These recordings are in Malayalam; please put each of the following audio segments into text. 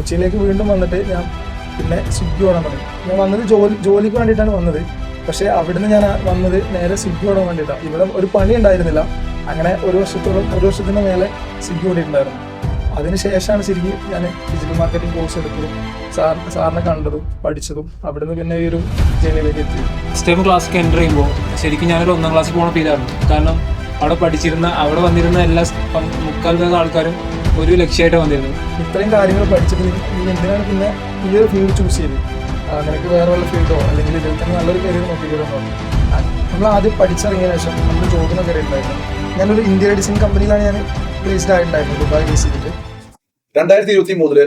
കൊച്ചിയിലേക്ക് വീണ്ടും വന്നിട്ട് ഞാൻ പിന്നെ സ്വിഗ്ഗി ഓടാൻ തുടങ്ങി ഞാൻ വന്നത് ജോലി ജോലിക്ക് വേണ്ടിയിട്ടാണ് വന്നത്. പക്ഷേ അവിടുന്ന് ഞാൻ വന്നത് നേരെ സ്വിഗ്ഗി ഓടാൻ വേണ്ടിയിട്ടാണ് ഇവിടെ ഒരു പണി ഉണ്ടായിരുന്നില്ല. അങ്ങനെ ഒരു വർഷത്തോളം ഒരു വർഷത്തിന് മേലെ സ്വിഗ്ഗി ഓടിയിട്ടുണ്ടായിരുന്നു. അതിനുശേഷമാണ് ശരിക്കും ഞാൻ ഡിജിറ്റൽ മാർക്കറ്റിംഗ് കോഴ്സ് എടുത്തതും സാർ സാറിനെ കണ്ടതും പഠിച്ചതും അവിടുന്ന് പിന്നെ ഈ ഒരു ജേണിയിലേക്ക് എത്തി. സ്റ്റെം ക്ലാസ്സിൽ എന്റർ ചെയ്യുമ്പോൾ ശരിക്കും ഞാനൊരു ഒന്നാം ക്ലാസ്സിൽ പോകണ ഫീലായിരുന്നു കാരണം അവിടെ പഠിച്ചിരുന്ന അവിടെ വന്നിരുന്ന എല്ലാ മുക്കാൽ ആൾക്കാരും ഒരു ലക്ഷ്യമായിട്ട് വന്നിരുന്നു ഇത്രയും കാര്യങ്ങൾ പഠിച്ചിട്ട് നീ എന്തിനാണ് പിന്നെ ഈ ഒരു ഫീൽഡ് ചൂസ് ചെയ്ത് നിനക്ക് വേറെ വല്ല ഫീൽഡോ അല്ലെങ്കിൽ ഇതിൽ തന്നെ നല്ലൊരു കരിയർ പറഞ്ഞു നമ്മൾ ആദ്യം പഠിച്ചിറങ്ങിയ ശേഷം നമ്മൾ ജോബിന് കരിയർ ഉണ്ടായിരുന്നു ഞാനൊരു ഇന്ത്യ ഡിസൈൻ കമ്പനിയിലാണ് ഞാൻ പ്ലേസ്ഡ് ആയിട്ടുണ്ടായിരുന്നത് ദുബായ് ബേസ് ചെയ്തിട്ട്. രണ്ടായിരത്തി ഇരുപത്തി മൂന്നിൽ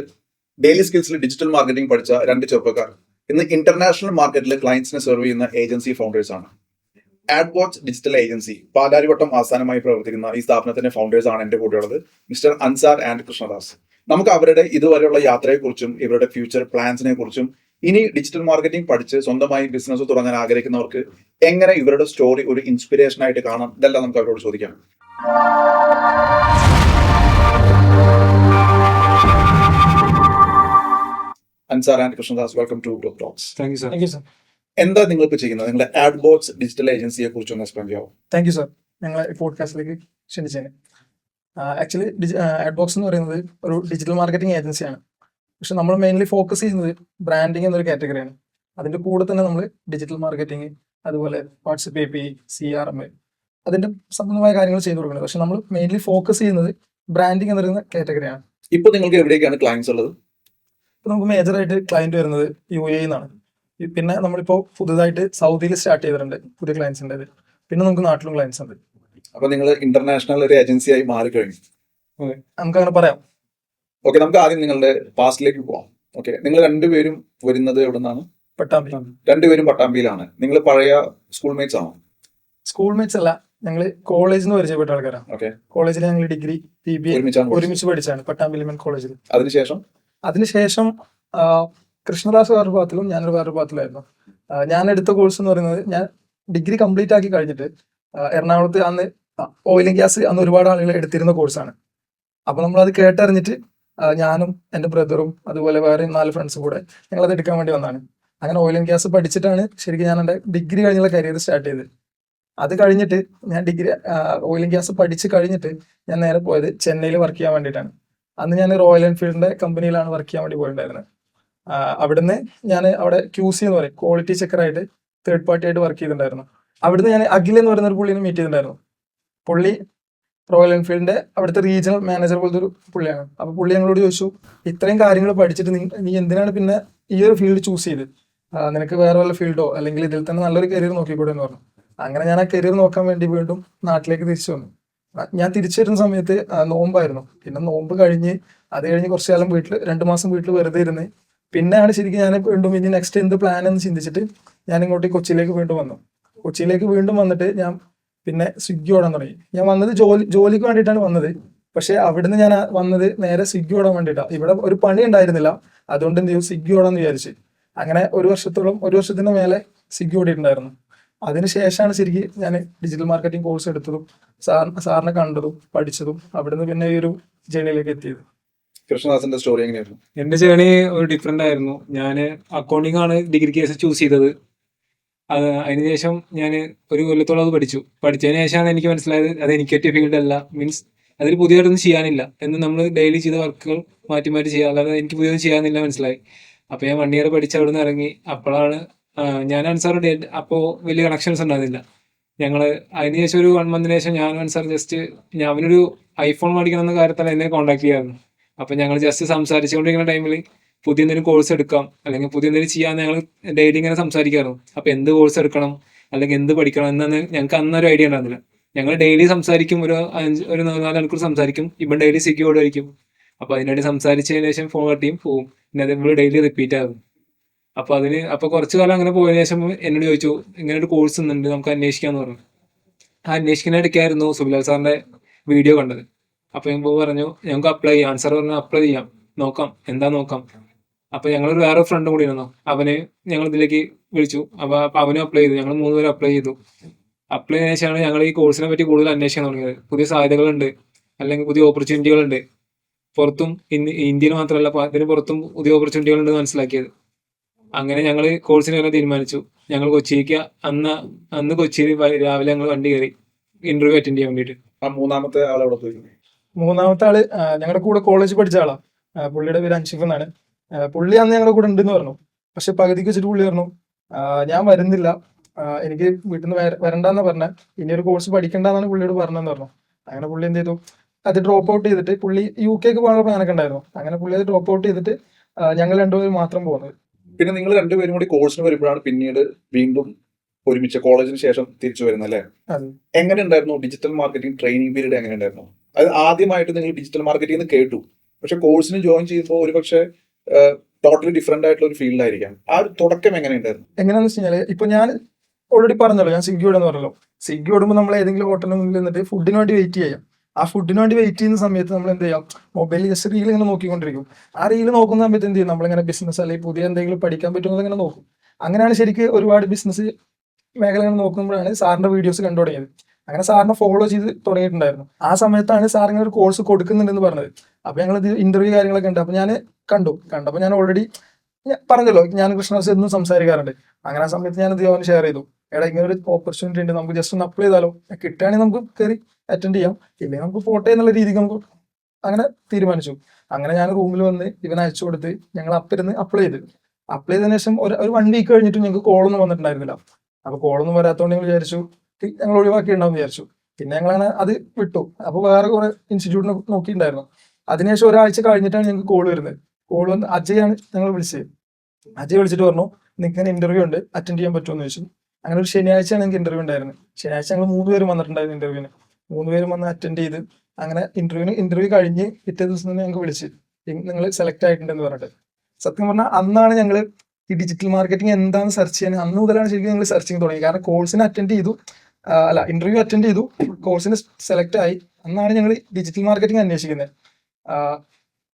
ഡെയിലി സ്കിൽസിൽ ഡിജിറ്റൽ മാർക്കറ്റിംഗ് പഠിച്ച രണ്ട് ചെറുപ്പക്കാർ. ഇന്ന് ഇന്റർനാഷണൽ മാർക്കറ്റിൽ ക്ലയൻസിനെ സെർവ് ചെയ്യുന്ന ഏജൻസി ഫൗണ്ടേഴ്സ് ആണ്. ആഡ്ബോട്ട്സ് ഡിജിറ്റൽ ഏജൻസി പാലാരിവട്ടം ആസ്ഥാനമായി പ്രവർത്തിക്കുന്ന ഈ സ്ഥാപനത്തിന്റെ ഫൗണ്ടേഴ്സ് ആണ് എന്റെ കൂടെയുള്ളത് മിസ്റ്റർ അൻസാർ ആൻഡ് കൃഷ്ണദാസ്. നമുക്ക് അവരുടെ ഇതുവരെയുള്ള യാത്രയെക്കുറിച്ചും ഇവരുടെ ഫ്യൂച്ചർ പ്ലാൻസിനെ കുറിച്ചും ഇനി ഡിജിറ്റൽ മാർക്കറ്റിംഗ് പഠിച്ച് സ്വന്തമായി ബിസിനസ് തുടങ്ങാൻ ആഗ്രഹിക്കുന്നവർക്ക് എങ്ങനെ ഇവരുടെ സ്റ്റോറി ഒരു ഇൻസ്പിറേഷൻ ആയിട്ട് കാണാം ഇതെല്ലാം നമുക്ക് അവരോട് ചോദിക്കാം. Ansar and Krishnadas welcome to talks thank you sir thank you sir എന്താ നിങ്ങൾ ഇപ്പോൾ ചെയ്യുന്നത്? നിങ്ങളുടെ ആഡ് ബോക്സ് ഡിജിറ്റൽ ഏജൻസിയെ കുറിച്ച് ഒന്ന് എക്സ്പ്ലെയിൻ ചെയ്യാമോ താങ്ക് യു സർ ഞങ്ങളെ പോഡ്കാസ്റ്റിലേക്ക് ക്ഷണിച്ചതിന്. ആക്ച്വലി ആഡ് ബോക്സ് എന്ന് പറയുന്നത് ഒരു ഡിജിറ്റൽ മാർക്കറ്റിംഗ് ഏജൻസിയാണ് പക്ഷെ നമ്മൾ മെയിൻലി ഫോക്കസ് ചെയ്യുന്നത് ബ്രാൻഡിങ് എന്നൊരു കാറ്റഗറിയാണ് അതിന്റെ കൂടെ തന്നെ നമ്മൾ ഡിജിറ്റൽ മാർക്കറ്റിംഗ് അതുപോലെ WhatsApp A P C R M അതിന്റെ സംബന്ധമായ കാര്യങ്ങൾ ചെയ്തു കൊടുക്കുന്നത്. പക്ഷെ നമ്മൾ മെയിൻലി ഫോക്കസ് ചെയ്യുന്നത് ബ്രാൻഡിങ് എന്ന് പറയുന്ന കാറ്റഗറിയാണ് ഇപ്പോൾ നിങ്ങൾക്ക് എവിടേക്കാണ് ക്ലയൻസ് ഉള്ളത്? ഇപ്പോൾ നമുക്ക് മേജറായിട്ട് ക്ലയന്റ് വരുന്നത് യു എ എന്നാണ് പിന്നെ നമ്മളിപ്പോ പുതുതായിട്ട് സൗദിയിൽ സ്റ്റാർട്ട് ചെയ്തിട്ടുണ്ട് പുതിയ ക്ലയൻസ് ഉണ്ട് പിന്നെ നമുക്ക് നാട്ടിലും ക്ലയൻസ് ഉണ്ട്. അപ്പൊ നിങ്ങൾ ഇന്റർനാഷണൽ ഒരു ഏജൻസി ആയി മാറിക്കഴിഞ്ഞു. നമുക്ക് അങ്ങനെ പറയാം. ഓക്കെ നമുക്ക് ആദ്യം നിങ്ങളുടെ പാസ്റ്റിലേക്ക് പോവാം. ഓക്കെ നിങ്ങൾ രണ്ടുപേരും വരുന്നത് എവിടെ നിന്നാണ് പട്ടാമ്പി. രണ്ടുപേരും പട്ടാമ്പിയിലാണ്. നിങ്ങൾ പഴയ സ്കൂൾ മേറ്റ്സ് ആണോ? സ്കൂൾ മേറ്റ്സ് അല്ല ഞങ്ങൾ കോളേജിൽ നിന്ന് പരിചയപ്പെട്ട ആൾക്കാരാണ്. ഓക്കെ. കോളേജിൽ ഞങ്ങൾ ഡിഗ്രി പി ബി ഒരുമിച്ച് പഠിച്ചാണ് പട്ടാമ്പി ലിമൻ കോളേജിൽ അതിനുശേഷം? അതിനുശേഷം കൃഷ്ണദാസ് വേറൊരു ഭാഗത്തിലും ഞാനൊരു വേറൊരു ഭാഗത്തിലായിരുന്നു ഞാൻ എടുത്ത കോഴ്സ് എന്ന് പറയുന്നത് ഞാൻ ഡിഗ്രി കംപ്ലീറ്റ് ആക്കി കഴിഞ്ഞിട്ട് എറണാകുളത്ത് അന്ന് ഓയിൽ ഗ്യാസ് അന്ന് ഒരുപാട് ആളുകൾ എടുത്തിരുന്ന കോഴ്സാണ് അപ്പൊ നമ്മൾ അത് കേട്ടറിഞ്ഞിട്ട് ഞാനും എന്റെ ബ്രദറും അതുപോലെ വേറെ നാല് ഫ്രണ്ട്സും കൂടെ ഞങ്ങൾ അത് എടുക്കാൻ വേണ്ടി വന്നാണ് അങ്ങനെ ഓയിൽ ആൻഡ് ഗ്യാസ് പഠിച്ചിട്ടാണ് ശരിക്കും ഞാൻ എന്റെ ഡിഗ്രി കഴിഞ്ഞുള്ള കരിയർ സ്റ്റാർട്ട് ചെയ്തത്. അത് കഴിഞ്ഞിട്ട് ഞാൻ ഡിഗ്രി ഓയിൽ ആൻഡ് ഗ്യാസ് പഠിച്ച് കഴിഞ്ഞിട്ട് ഞാൻ നേരെ പോയത് ചെന്നൈയിൽ വർക്ക് ചെയ്യാൻ വേണ്ടിയിട്ടാണ്. അന്ന് ഞാൻ റോയൽ എൻഫീൽഡിന്റെ കമ്പനിയിലാണ് വർക്ക് ചെയ്യാൻ വേണ്ടി പോയിട്ടുണ്ടായിരുന്നത്. അവിടുന്ന് ഞാൻ അവിടെ ക്യൂ സി എന്ന് പറയും. ക്വാളിറ്റി ചെക്കറായിട്ട് തേർഡ് പാർട്ടി ആയിട്ട് വർക്ക് ചെയ്തിട്ടുണ്ടായിരുന്നു. അവിടുന്ന് ഞാൻ അഖിൽ എന്ന് പറയുന്ന ഒരു പുള്ളിനെ മീറ്റ് ചെയ്തിട്ടുണ്ടായിരുന്നു. പുള്ളി റോയൽ എൻഫീൽഡിന്റെ അവിടുത്തെ റീജിയണൽ മാനേജർ പോലത്തെ ഒരു പുള്ളിയാണ്. അപ്പൊ പുള്ളി ഞങ്ങളോട് ചോദിച്ചു ഇത്രയും കാര്യങ്ങൾ പഠിച്ചിട്ട് നീ എന്തിനാണ് പിന്നെ ഈ ഒരു ഫീൽഡ് ചൂസ് ചെയ്ത് നിനക്ക് വേറെ വല്ല ഫീൽഡോ അല്ലെങ്കിൽ ഇതിൽ തന്നെ നല്ലൊരു കരിയർ നോക്കിക്കൂടെ എന്ന് പറഞ്ഞു. അങ്ങനെ ഞാൻ ആ കരിയർ നോക്കാൻ വേണ്ടി വീണ്ടും നാട്ടിലേക്ക് തിരിച്ചു വന്നു. ഞാൻ തിരിച്ചു വരുന്ന സമയത്ത് നോമ്പായിരുന്നു. പിന്നെ നോമ്പ് കഴിഞ്ഞ് അത് കഴിഞ്ഞ് കുറച്ചു കാലം വീട്ടിൽ രണ്ട് മാസം വീട്ടിൽ വെറുതെ ഇരുന്ന് പിന്നെയാണ് ശരിക്കും ഞാൻ വീണ്ടും ഇനി നെക്സ്റ്റ് എന്ത് പ്ലാൻ എന്ന് ചിന്തിച്ചിട്ട് ഞാൻ ഇങ്ങോട്ട് കൊച്ചിയിലേക്ക് വീണ്ടും വന്നു. കൊച്ചിയിലേക്ക് വീണ്ടും വന്നിട്ട് ഞാൻ പിന്നെ സ്വിഗ്ഗി ഓടാൻ തുടങ്ങി. ഞാൻ വന്നത് ജോലി ജോലിക്ക് വേണ്ടിയിട്ടാണ് വന്നത്. പക്ഷെ അവിടുന്ന് ഞാൻ വന്നത് നേരെ സ്വിഗ്ഗി ഓടാൻ വേണ്ടിയിട്ടാണ് ഇവിടെ ഒരു പണി ഉണ്ടായിരുന്നില്ല. അതുകൊണ്ട് എന്ത് ചെയ്യും സ്വിഗ്ഗി ഓടാന്ന് വിചാരിച്ച്. അങ്ങനെ ഒരു വർഷത്തോളം ഒരു വർഷത്തിന് മേലെ സ്വിഗ്ഗി ഓടിയിട്ടുണ്ടായിരുന്നു. അതിനുശേഷമാണ് ശരിക്കും ഞാൻ ഡിജിറ്റൽ മാർക്കറ്റിംഗ് കോഴ്സ് എടുത്തതും സാർ സാറിനെ കണ്ടതും പഠിച്ചതും അവിടുന്ന് പിന്നെ ഈ ഒരു ജേണിയിലേക്ക് എത്തിയത്. കൃഷ്ണദാസിന്റെ സ്റ്റോറി എങ്ങനെയായിരുന്നു? എന്റെ ജേണി ഒരു ഡിഫറെന്റ് ആയിരുന്നു. ഞാൻ അക്കൗണ്ടിങ് ആണ് ഡിഗ്രി കേസ് ചൂസ് ചെയ്തത്. അത് അതിനുശേഷം ഞാൻ ഒരു കൊല്ലത്തോളം അത് പഠിച്ചു. പഠിച്ചതിന് ശേഷമാണ് എനിക്ക് മനസ്സിലായത് അത് എനിക്ക് പറ്റിയ ഫീൽഡ് അല്ല. മീൻസ് അതിൽ പുതിയതായിട്ടൊന്നും ചെയ്യാനില്ല. എന്ന് നമ്മൾ ഡെയിലി ചെയ്ത വർക്കുകൾ മാറ്റി മാറ്റി ചെയ്യുക അല്ലാതെ എനിക്ക് പുതിയതൊന്നും ചെയ്യാനില്ല മനസ്സിലായി. അപ്പോൾ ഞാൻ വൺ ഇയർ പഠിച്ച് അവിടെ നിന്ന് ഇറങ്ങി. അപ്പോഴാണ് ഞാൻ അൻസാർ ഡേറ്റ് അപ്പോൾ വലിയ കണക്ഷൻസ് ഉണ്ടായിരുന്നില്ല. ഞങ്ങൾ അതിനുശേഷം ഒരു വൺ മന്തിന് ശേഷം ഞാൻ അൻസാർ ജസ്റ്റ് ഞാൻ അവനൊരു ഐഫോൺ മേടിക്കണം എന്ന കാര്യത്തിൽ എന്നെ കോൺടാക്ട് ചെയ്യായിരുന്നു അപ്പൊ ഞങ്ങൾ ജസ്റ്റ് സംസാരിച്ചുകൊണ്ടിരിക്കുന്ന ടൈമിൽ പുതിയ എന്തെങ്കിലും കോഴ്സ് എടുക്കാം. അല്ലെങ്കിൽ പുതിയ എന്തെങ്കിലും ചെയ്യാൻ ഞങ്ങൾ ഡെയിലി ഇങ്ങനെ സംസാരിക്കാറുണ്ട് അപ്പം എന്ത് കോഴ്സ് എടുക്കണം? അല്ലെങ്കിൽ എന്ത് പഠിക്കണം? എന്നാണ് ഞങ്ങൾക്ക് അന്നൊരു ഐഡിയ ഉണ്ടായിരുന്നില്ല. ഞങ്ങൾ ഡെയിലി സംസാരിക്കും. ഒരു അഞ്ച് ഒരു നാല് മണിക്കൂർ സംസാരിക്കും. ഇവൻ ഡെയിലി സിക്യൂർഡ് ആയിരിക്കും അപ്പൊ അതിനുവേണ്ടി സംസാരിച്ചതിന് ശേഷം ഫോൺ കട്ടിയും പോവും. പിന്നെ അതേപോലെ ഡെയിലി റിപ്പീറ്റ് ആകും അപ്പൊ അതിന് അപ്പോൾ കുറച്ചു കാലം അങ്ങനെ പോയതിനു ശേഷം എന്നോട് ചോദിച്ചു ഇങ്ങനെ ഒരു കോഴ്സ് ഉണ്ട് നമുക്ക് അന്വേഷിക്കാന്ന് പറഞ്ഞു. ആ അന്വേഷിക്കുന്ന ഇടയ്ക്കായിരുന്നു സുബിലാൽ സാറിന്റെ വീഡിയോ കണ്ടത്. അപ്പൊ ഞാൻ പറഞ്ഞു ഞങ്ങൾക്ക് അപ്ലൈ ചെയ്യാം. ആൻസർ പറഞ്ഞു അപ്ലൈ ചെയ്യാം. നോക്കാം. എന്താ നോക്കാം? അപ്പൊ ഞങ്ങളൊരു വേറെ ഫ്രണ്ട് കൂടി ഇരുന്നു അവന് ഞങ്ങൾ ഇതിലേക്ക് വിളിച്ചു. അപ്പൊ അവനും അപ്ലൈ ചെയ്തു. ഞങ്ങൾ മൂന്ന് പേര് അപ്ലൈ ചെയ്തു. അപ്ലൈ ചെയ്തതിനു ശേഷമാണ് ഞങ്ങൾ ഈ കോഴ്സിനെ പറ്റി കൂടുതൽ അന്വേഷിക്കാൻ തുടങ്ങിയത്. പുതിയ സാധ്യതകളുണ്ട്. അല്ലെങ്കിൽ പുതിയ ഓപ്പർച്യൂണിറ്റികളുണ്ട് പുറത്തും ഇന്ത്യയിൽ മാത്രമല്ല അതിന് പുറത്തും പുതിയ ഓപ്പർച്യൂണിറ്റികൾ ഉണ്ടെന്ന് മനസ്സിലാക്കിയത്. അങ്ങനെ ഞങ്ങൾ കോഴ്സിന് തന്നെ തീരുമാനിച്ചു. ഞങ്ങൾ കൊച്ചിയിലേക്ക് അന്ന് അന്ന് കൊച്ചിയിൽ രാവിലെ ഞങ്ങൾ വണ്ടി കയറി ഇന്റർവ്യൂ അറ്റൻഡ് ചെയ്യാൻ വേണ്ടിയിട്ട്. മൂന്നാമത്തെ ആളവിടെ പോയി? മൂന്നാമത്തെ ആൾ ഞങ്ങളുടെ കൂടെ കോളേജ് പഠിച്ച ആളാ. പുള്ളിയുടെ പേര് അൻഷിഫ് എന്നാണ്. പുള്ളി അന്ന് ഞങ്ങളുടെ കൂടെ ഉണ്ടെന്ന് പറഞ്ഞു. പക്ഷെ പകുതിക്ക് വെച്ചിട്ട് പുള്ളി പറഞ്ഞു ഞാൻ വരുന്നില്ല. എനിക്ക് വീട്ടിൽ നിന്ന് വരണ്ടെന്ന് പറഞ്ഞ. ഇനി ഒരു കോഴ്സ് പഠിക്കണ്ടെന്നാണ് പുള്ളിയോട് പറഞ്ഞതെന്ന് പറഞ്ഞു. അങ്ങനെ പുള്ളി എന്ത് ചെയ്തു? അത് ഡ്രോപ്പ് ഔട്ട് ചെയ്തിട്ട് പുള്ളി യു കെക്ക് പോകാനുള്ള പ്ലാനൊക്കെ ഉണ്ടായിരുന്നു. അങ്ങനെ പുള്ളി അത് ഡ്രോപ്പ് ഔട്ട് ചെയ്തിട്ട് ഞങ്ങൾ രണ്ടുപേരും മാത്രം പോകുന്നത് പിന്നെ നിങ്ങൾ രണ്ടുപേരും കൂടി കോഴ്സിന് വരുമ്പോഴാണ് പിന്നീട് വീണ്ടും ഒരുമിച്ച് കോളേജിന് ശേഷം തിരിച്ചു വരുന്നത് അല്ലേ. എങ്ങനെ ഉണ്ടായിരുന്നു ഡിജിറ്റൽ മാർക്കറ്റിംഗ് ട്രെയിനിങ് പീരീഡ് എങ്ങനെ ഉണ്ടായിരുന്നു? അത് ആദ്യമായിട്ട് നിങ്ങൾ ഡിജിറ്റൽ മാർക്കറ്റിംഗ് എന്ന് കേട്ടു. പക്ഷെ കോഴ്സിന് ജോയിൻ ചെയ്യുമ്പോൾ ഒരു പക്ഷേ ടോട്ടലി ഡിഫറെന്റ് ആയിട്ടുള്ള ഒരു ഫീൽഡായിരിക്കാം ആ ഒരു തുടക്കം എങ്ങനെ ഉണ്ടായിരുന്നു? എങ്ങനെയാന്ന് വെച്ച് കഴിഞ്ഞാൽ ഇപ്പൊ ഞാൻ ഓൾറെഡി പറഞ്ഞല്ലോ ഞാൻ സ്വിഗ്ഗി വിടുന്ന പറഞ്ഞല്ലോ. സ്വിഗ്ഗി ഓടുമ്പോൾ നമ്മൾ ഏതെങ്കിലും ഹോട്ടലിൽ മുന്നിൽ നിന്നിട്ട് ഫുഡിന് വേണ്ടി വെയിറ്റ് ചെയ്യാം. ആ ഫുഡിന് വേണ്ടി വെയിറ്റ് ചെയ്യുന്ന സമയത്ത് നമ്മൾ എന്ത് ചെയ്യാം? മൊബൈലിൽ ജസ്റ്റ് റീൽ ഇങ്ങനെ നോക്കിക്കൊണ്ടിരിക്കും. ആ റീൽ നോക്കുന്ന സമയത്ത് എന്ത് ചെയ്യും? നമ്മളിങ്ങനെ ബിസിനസ് അല്ലെങ്കിൽ പുതിയ എന്തെങ്കിലും പഠിക്കാൻ പറ്റുമോ ഇങ്ങനെ നോക്കും. അങ്ങനെയാണ് ശരിക്കും ഒരുപാട് ബിസിനസ് മേഖലകൾ നോക്കുമ്പോഴാണ് സാറിന്റെ വീഡിയോസ് കണ്ടു തുടങ്ങിയത് അങ്ങനെ സാറിനെ ഫോളോ ചെയ്ത് തുടങ്ങിയിട്ടുണ്ടായിരുന്നു. ആ സമയത്താണ് സാർ ഇങ്ങനെ ഒരു കോഴ്സ് കൊടുക്കുന്നുണ്ടെന്ന് പറഞ്ഞത്. അപ്പൊ ഞങ്ങൾ ഇത് ഇന്റർവ്യൂ കാര്യങ്ങളൊക്കെ ഉണ്ട്. അപ്പൊ ഞാൻ കണ്ടു. കണ്ടപ്പോൾ ഞാൻ ഓൾറെഡി പറഞ്ഞല്ലോ ഞാൻ കൃഷ്ണദാസ് എന്നും സംസാരിക്കാറുണ്ട്. അങ്ങനെ ആ സമയത്ത് ഞാൻ ഇത് ഷെയർ ചെയ്തു. എടാ ഇങ്ങനെ ഒരു ഓപ്പർച്യൂണിറ്റി ഉണ്ട്. നമുക്ക് ജസ്റ്റ് ഒന്ന് അപ്ലൈ ചെയ്താലോ? കിട്ടുകയാണെങ്കിൽ നമുക്ക് കയറി അറ്റൻഡ് ചെയ്യാം. ഇല്ലെങ്കിൽ നമുക്ക് പോട്ടെ എന്നുള്ള രീതിക്ക് നമുക്ക് അങ്ങനെ തീരുമാനിച്ചു. അങ്ങനെ ഞാൻ റൂമിൽ വന്ന് ഇവൻ അയച്ചു കൊടുത്ത് ഞങ്ങൾ അപ്പിരുന്ന് അപ്ലൈ ചെയ്തു. അപ്ലൈ ചെയ്തതിനു ശേഷം ഒരു വൺ വീക്ക് കഴിഞ്ഞിട്ട് ഞങ്ങൾക്ക് കോളൊന്നും വന്നിട്ടുണ്ടായിരുന്നില്ല. അപ്പൊ കോളൊന്നും വരാത്തതുകൊണ്ട് ഞങ്ങൾ വിചാരിച്ചു ഞങ്ങൾ ഒഴിവാക്കിയിട്ടുണ്ടാവും വിചാരിച്ചു. പിന്നെ ഞങ്ങളാണ് അത് വിട്ടു. അപ്പൊ വേറെ കുറെ ഇൻസ്റ്റിറ്റ്യൂട്ടിനെ നോക്കിയിട്ടുണ്ടായിരുന്നു. അതിനുശേഷം ഒരാഴ്ച കഴിഞ്ഞിട്ടാണ് ഞങ്ങൾക്ക് കോൾ വരുന്നത്. കോൾ വന്ന് അജയാണ് ഞങ്ങൾ വിളിച്ചത്. അജയ് വിളിച്ചിട്ട് പറഞ്ഞു നിങ്ങൾക്ക് ഇന്റർവ്യൂ ഉണ്ട് അറ്റൻഡ് ചെയ്യാൻ പറ്റുമോ? എന്ന് ചോദിച്ചു. അങ്ങനെ ഒരു ശനിയാഴ്ചയാണ് ഞങ്ങൾക്ക് ഇന്റർവ്യൂ ഉണ്ടായിരുന്നത്. ശനിയാഴ്ച ഞങ്ങൾ മൂന്ന് പേരും വന്നിട്ടുണ്ടായിരുന്നു ഇന്റർവ്യൂവിന് മൂന്ന് പേരും വന്ന് അറ്റൻഡ് ചെയ്ത് അങ്ങനെ ഇന്റർവ്യൂവിന് ഇന്റർവ്യൂ കഴിഞ്ഞ് പിറ്റേ ദിവസം തന്നെ ഞങ്ങൾക്ക് വിളിച്ച്. നിങ്ങൾ സെലക്ട് ആയിട്ടുണ്ടെന്ന് പറഞ്ഞിട്ട്. സത്യം പറഞ്ഞാൽ അന്നാണ് ഞങ്ങൾ ഈ ഡിജിറ്റൽ മാർക്കറ്റിംഗ് എന്താണ് സെർച്ച് ചെയ്യാൻ അന്ന് മുതലാണ് ശരിക്കും ഞങ്ങൾ സെർച്ചിങ് തുടങ്ങി കാരണം കോഴ്സിന് അറ്റൻഡ് ചെയ്തു. അല്ല ഇന്റർവ്യൂ അറ്റൻഡ് ചെയ്തു. കോഴ്സിന് സെലക്ട് ആയി. അന്നാണ് ഞങ്ങൾ ഡിജിറ്റൽ മാർക്കറ്റിംഗ് അന്വേഷിക്കുന്നത്.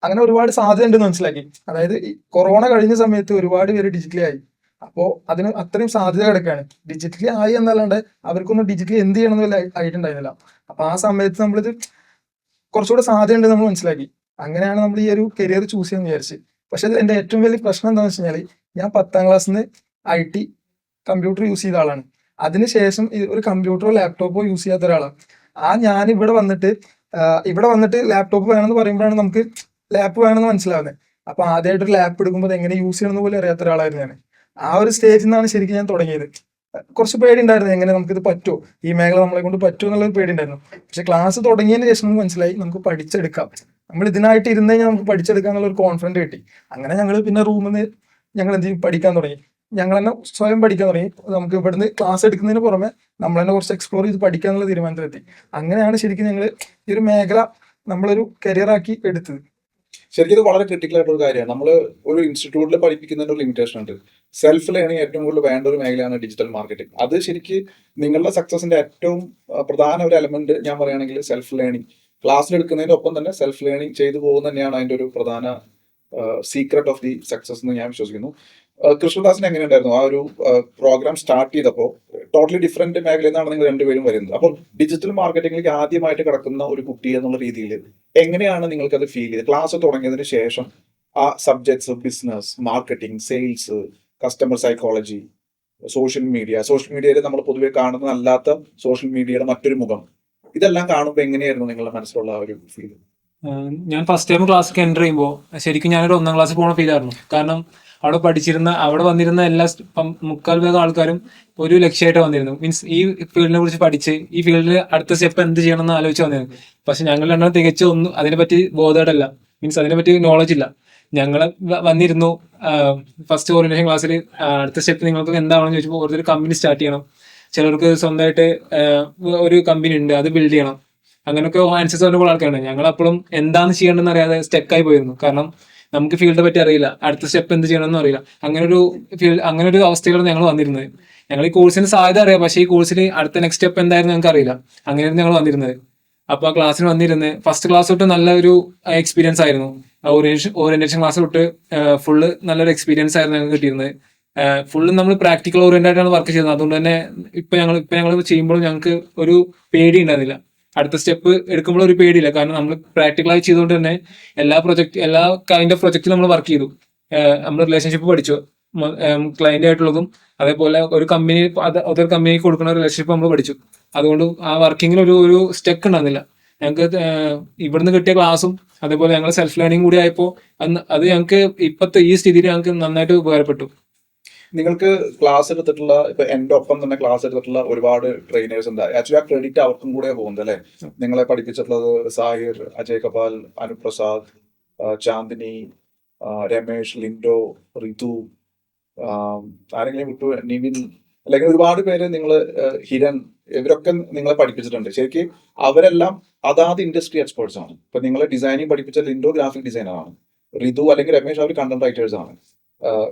അങ്ങനെ ഒരുപാട് സാധ്യത ഉണ്ടെന്ന് മനസ്സിലാക്കി. അതായത് ഈ കൊറോണ കഴിഞ്ഞ സമയത്ത് ഒരുപാട് പേര് ഡിജിറ്റലി ആയി. അപ്പോ അതിന് അത്രയും സാധ്യത കിടക്കുകയാണ് ഡിജിറ്റലി ആയി എന്നല്ലാണ്ട് അവർക്കൊന്നും ഡിജിറ്റലി എന്ത് ചെയ്യണം എന്നുള്ള ആയിട്ടുണ്ടായിരുന്നില്ല അപ്പൊ ആ സമയത്ത് നമ്മളിത് കുറച്ചുകൂടെ സാധ്യത ഉണ്ട് നമ്മൾ മനസ്സിലാക്കി. അങ്ങനെയാണ് നമ്മൾ ഈ ഒരു കരിയർ ചൂസ് ചെയ്യാൻ വിചാരിച്ച്. പക്ഷെ എന്റെ ഏറ്റവും വലിയ പ്രശ്നം എന്താണെന്ന് വെച്ച് കഴിഞ്ഞാൽ ഞാൻ പത്താം ക്ലാസ്സിൽ നിന്ന് ഐ ടി കമ്പ്യൂട്ടർ യൂസ് ചെയ്ത ആളാണ്. അതിനുശേഷം ഒരു കമ്പ്യൂട്ടറോ ലാപ്ടോപ്പോ യൂസ് ചെയ്യാത്ത ഒരാളാണ് ആ ഞാൻ ഇവിടെ വന്നിട്ട് ഇവിടെ വന്നിട്ട് ലാപ്ടോപ്പ് വേണമെന്ന് പറയുമ്പോഴാണ് നമുക്ക് ലാപ്പ് വേണമെന്ന് മനസ്സിലാവുന്നത് അപ്പൊ ആദ്യമായിട്ട് ഒരു ലാപ്പ് എടുക്കുമ്പോൾ എങ്ങനെ യൂസ് ചെയ്യണമെന്ന് പോലും അറിയാത്ത ഒരാളായിരുന്നു ഞാൻ ആ ഒരു സ്റ്റേജിൽ നിന്നാണ് ശരിക്കും ഞാൻ തുടങ്ങിയത്. കുറച്ച് പേടി ഉണ്ടായിരുന്നു എങ്ങനെ നമുക്കിത് പറ്റുമോ ഈ മേഖല നമ്മളെ കൊണ്ട് പറ്റുമോ എന്നുള്ളൊരു പേടി ഉണ്ടായിരുന്നു പക്ഷെ ക്ലാസ് തുടങ്ങിയതിന് ശേഷം നമുക്ക് മനസ്സിലായി നമുക്ക് പഠിച്ചെടുക്കാം. നമ്മൾ ഇതിനായിട്ട് ഇരുന്ന് കഴിഞ്ഞാൽ നമുക്ക് പഠിച്ചെടുക്കാം എന്നുള്ള ഒരു കോൺഫിഡന്റ് കിട്ടി. അങ്ങനെ ഞങ്ങൾ പിന്നെ റൂമിൽ നിന്ന് ഞങ്ങൾ എന്ത് ചെയ്യും? പഠിക്കാൻ തുടങ്ങി. ഞങ്ങൾ തന്നെ സ്വയം പഠിക്കാൻ തുടങ്ങി. നമുക്ക് ഇവിടുന്ന് ക്ലാസ് എടുക്കുന്നതിന് പുറമെ നമ്മൾ തന്നെ കുറച്ച് എക്സ്പ്ലോർ ചെയ്ത് പഠിക്കാനുള്ള തീരുമാനത്തിലെത്തി. അങ്ങനെയാണ് ശരിക്കും ഞങ്ങൾ ഈ ഒരു മേഖല നമ്മളൊരു കരിയർ ആക്കി എടുത്തത്. ശരിക്കും ഇത് വളരെ ക്രിട്ടിക്കൽ ആയിട്ടുള്ള കാര്യമാണ്. നമ്മൾ ഒരു ഇൻസ്റ്റിറ്റ്യൂട്ടിൽ പഠിപ്പിക്കുന്നതിന്റെ ഒരു ലിമിറ്റേഷൻ ഉണ്ട്. സെൽഫ് ലേണിംഗ് ഏറ്റവും കൂടുതൽ വേണ്ട ഒരു മേഖലയാണ് ഡിജിറ്റൽ മാർക്കറ്റിംഗ് അത് ശരിക്ക് നിങ്ങളുടെ സക്സസിന്റെ ഏറ്റവും പ്രധാന ഒരു എലമെന്റ് ഞാൻ പറയുകയാണെങ്കിൽ സെൽഫ് ലേണിംഗ് ക്ലാസ്സിൽ എടുക്കുന്നതിന്റെ ഒപ്പം തന്നെ സെൽഫ് ലേണിംഗ് ചെയ്തു പോകുന്ന തന്നെയാണ് അതിന്റെ ഒരു പ്രധാന സീക്രട്ട് ഓഫ് ദി സക്സസ് എന്ന് ഞാൻ വിശ്വസിക്കുന്നു. ആ, എങ്ങനെ ഉണ്ടായിരുന്നു ആ ഒരു പ്രോഗ്രാം സ്റ്റാർട്ട് ചെയ്തപ്പോൾ ടോട്ടലി ഡിഫറെന്റ് മേഖലയിൽ നിന്നാണ് നിങ്ങൾ രണ്ടുപേരും വരുന്നത്. അപ്പോൾ ഡിജിറ്റൽ മാർക്കറ്റിംഗിലേക്ക് ആദ്യമായിട്ട് കിടക്കുന്ന ഒരു കുട്ടി എന്നുള്ള രീതിയിൽ എങ്ങനെയാണ് നിങ്ങൾക്ക് അത് ഫീൽ ചെയ്തത്? ക്ലാസ് തുടങ്ങിയതിന് ശേഷം ആ subjects business marketing sales customer psychology social media social മീഡിയയിൽ നമ്മൾ പൊതുവെ കാണുന്ന അല്ലാത്ത സോഷ്യൽ മീഡിയയുടെ മറ്റൊരു മുഖം. ഇതെല്ലാം കാണുമ്പോൾ എങ്ങനെയായിരുന്നു നിങ്ങളുടെ മനസ്സിലുള്ള ഒരു ഫീൽ ഞാൻ ഫസ്റ്റ് ടൈം ക്ലാസ്സിലേക്ക് എന്റർ ചെയ്യുമ്പോൾ ശരിക്കും ഞാനൊരു ഒന്നാം ക്ലാസ്സിൽ പോകണ ഫീലായിരുന്നു കാരണം അവിടെ പഠിച്ചിരുന്ന അവിടെ വന്നിരുന്ന എല്ലാ മുക്കാൽ ഭാഗം ആൾക്കാരും ഒരു ലക്ഷ്യമായിട്ട് വന്നിരുന്നു. മീൻസ് ഈ ഫീൽഡിനെ കുറിച്ച് പഠിച്ച് ഈ ഫീൽഡിൽ അടുത്ത സ്റ്റെപ്പ് എന്ത് ചെയ്യണം എന്ന് ആലോചിച്ച് വന്നിരുന്നു. പക്ഷെ ഞങ്ങൾ രണ്ടാം തികച്ച ഒന്നും അതിനെപ്പറ്റി ബോധേഡല്ല മീൻസ് അതിനെപ്പറ്റി നോളജ് ഇല്ല. ഞങ്ങൾ വന്നിരുന്നു ഫസ്റ്റ് ഓറിയന്റേഷൻ ക്ലാസ്സിൽ അടുത്ത സ്റ്റെപ്പ് നിങ്ങൾക്ക് എന്താണെന്ന് ചോദിച്ചപ്പോൾ ഓരോരുത്തർ കമ്പനി സ്റ്റാർട്ട് ചെയ്യണം. ചിലർക്ക് സ്വന്തമായിട്ട് ഒരു കമ്പനി ഉണ്ട് അത് ബിൽഡ് ചെയ്യണം. അങ്ങനെയൊക്കെ ആൻസേഴ്സ് പറഞ്ഞ ആൾക്കാരുണ്ട്. ഞങ്ങൾ അപ്പോഴും എന്താണ് ചെയ്യേണ്ടതെന്ന് അറിയാതെ സ്റ്റെക്കായി പോയിരുന്നു. കാരണം നമുക്ക് ഫീൽഡ് പറ്റി അറിയില്ല. അടുത്ത സ്റ്റെപ്പ് എന്ത് ചെയ്യണമെന്ന് അറിയില്ല. അങ്ങനെ ഒരു ഫീൽഡ് അങ്ങനെ ഒരു അവസ്ഥയിലാണ് ഞങ്ങൾ വന്നിരുന്നത്. ഞങ്ങൾ ഈ കോഴ്സിന് സാധ്യത അറിയാം. പക്ഷേ ഈ കോഴ്സിൽ അടുത്ത നെക്സ്റ്റ് സ്റ്റെപ്പ് എന്തായിരുന്നു ഞങ്ങൾക്ക് അറിയില്ല. അങ്ങനെയായിരുന്നു ഞങ്ങൾ വന്നിരുന്നത്. അപ്പൊ ആ ക്ലാസ്സിന് വന്നിരുന്ന് ഫസ്റ്റ് ക്ലാസ് തൊട്ട് നല്ലൊരു എക്സ്പീരിയൻസ് ആയിരുന്നു. ഓറിയന്റേഷൻ ഓറിയന്റേഷൻ ക്ലാസ് തൊട്ട് ഫുള്ള് നല്ലൊരു എക്സ്പീരിയൻസ് ആയിരുന്നു ഞങ്ങൾക്ക് കിട്ടിയിരുന്നത്. ഫുള്ള് നമ്മൾ പ്രാക്ടിക്കൽ ഓറിയന്റഡ് ആണ് വർക്ക് ചെയ്യുന്നത്. അതുകൊണ്ട് തന്നെ ഇപ്പൊ ഞങ്ങൾ ഇപ്പൊ ഞങ്ങൾ ചെയ്യുമ്പോൾ ഞങ്ങൾക്ക് ഒരു പേടി ഉണ്ടായിരുന്നില്ല. അടുത്ത സ്റ്റെപ്പ് എടുക്കുമ്പോൾ ഒരു പേടിയില്ല. കാരണം നമ്മൾ പ്രാക്ടിക്കലായി ചെയ്തുകൊണ്ട് തന്നെ എല്ലാ പ്രൊജക്ട് എല്ലാ കൈൻഡ് ഓഫ് പ്രൊജക്റ്റ് നമ്മൾ വർക്ക് ചെയ്തു. നമ്മൾ റിലേഷൻഷിപ്പ് പഠിച്ചു. ക്ലയന്റ് ആയിട്ടുള്ളതും അതേപോലെ ഒരു കമ്പനി അതൊരു കമ്പനിക്ക് കൊടുക്കുന്ന റിലേഷൻഷിപ്പ് നമ്മൾ പഠിച്ചു. അതുകൊണ്ട് ആ വർക്കിങ്ങിൽ ഒരു ഒരു സ്റ്റെക്ക് ഉണ്ടായിരുന്നില്ല. ഞങ്ങൾക്ക് ഇവിടുന്ന് കിട്ടിയ ക്ലാസ്സും അതേപോലെ ഞങ്ങൾ സെൽഫ് ലേണിംഗ് കൂടി ആയപ്പോൾ അത് ഞങ്ങൾക്ക് ഇപ്പോഴത്തെ ഈ സ്ഥിതിയിൽ ഞങ്ങൾക്ക് നന്നായിട്ട് ഉപകാരപ്പെട്ടു. നിങ്ങൾക്ക് ക്ലാസ് എടുത്തിട്ടുള്ള ഇപ്പൊ എന്റെ ഒപ്പം തന്നെ ക്ലാസ് എടുത്തിട്ടുള്ള ഒരുപാട് ട്രെയിനേഴ്സ് ഉണ്ട്. ആക്ച്വലി ആ ക്രെഡിറ്റ് അവർക്കും കൂടെ പോകുന്നത് അല്ലെ? നിങ്ങളെ പഠിപ്പിച്ചിട്ടുള്ളത് സാഹിർ അജയ് കപാൽ അനുപ്രസാദ് ചാന്ദിനി രമേഷ് ലിൻഡോ റിതു ആരെങ്കിലും വിട്ടു നിവിൻ അല്ലെങ്കിൽ ഒരുപാട് പേര് നിങ്ങൾ ഹിരൺ ഇവരൊക്കെ നിങ്ങളെ പഠിപ്പിച്ചിട്ടുണ്ട്. ശരിക്കും അവരെല്ലാം അതാത് ഇൻഡസ്ട്രി എക്സ്പേർട്സ് ആണ്. ഇപ്പൊ നിങ്ങളെ ഡിസൈനിങ് പഠിപ്പിച്ച ലിൻഡോ ഗ്രാഫിക് ഡിസൈനർ ആണ്. റിതു അല്ലെങ്കിൽ രമേഷ് അവർ കണ്ടന്റ് റൈറ്റേഴ്സ് ആണ്.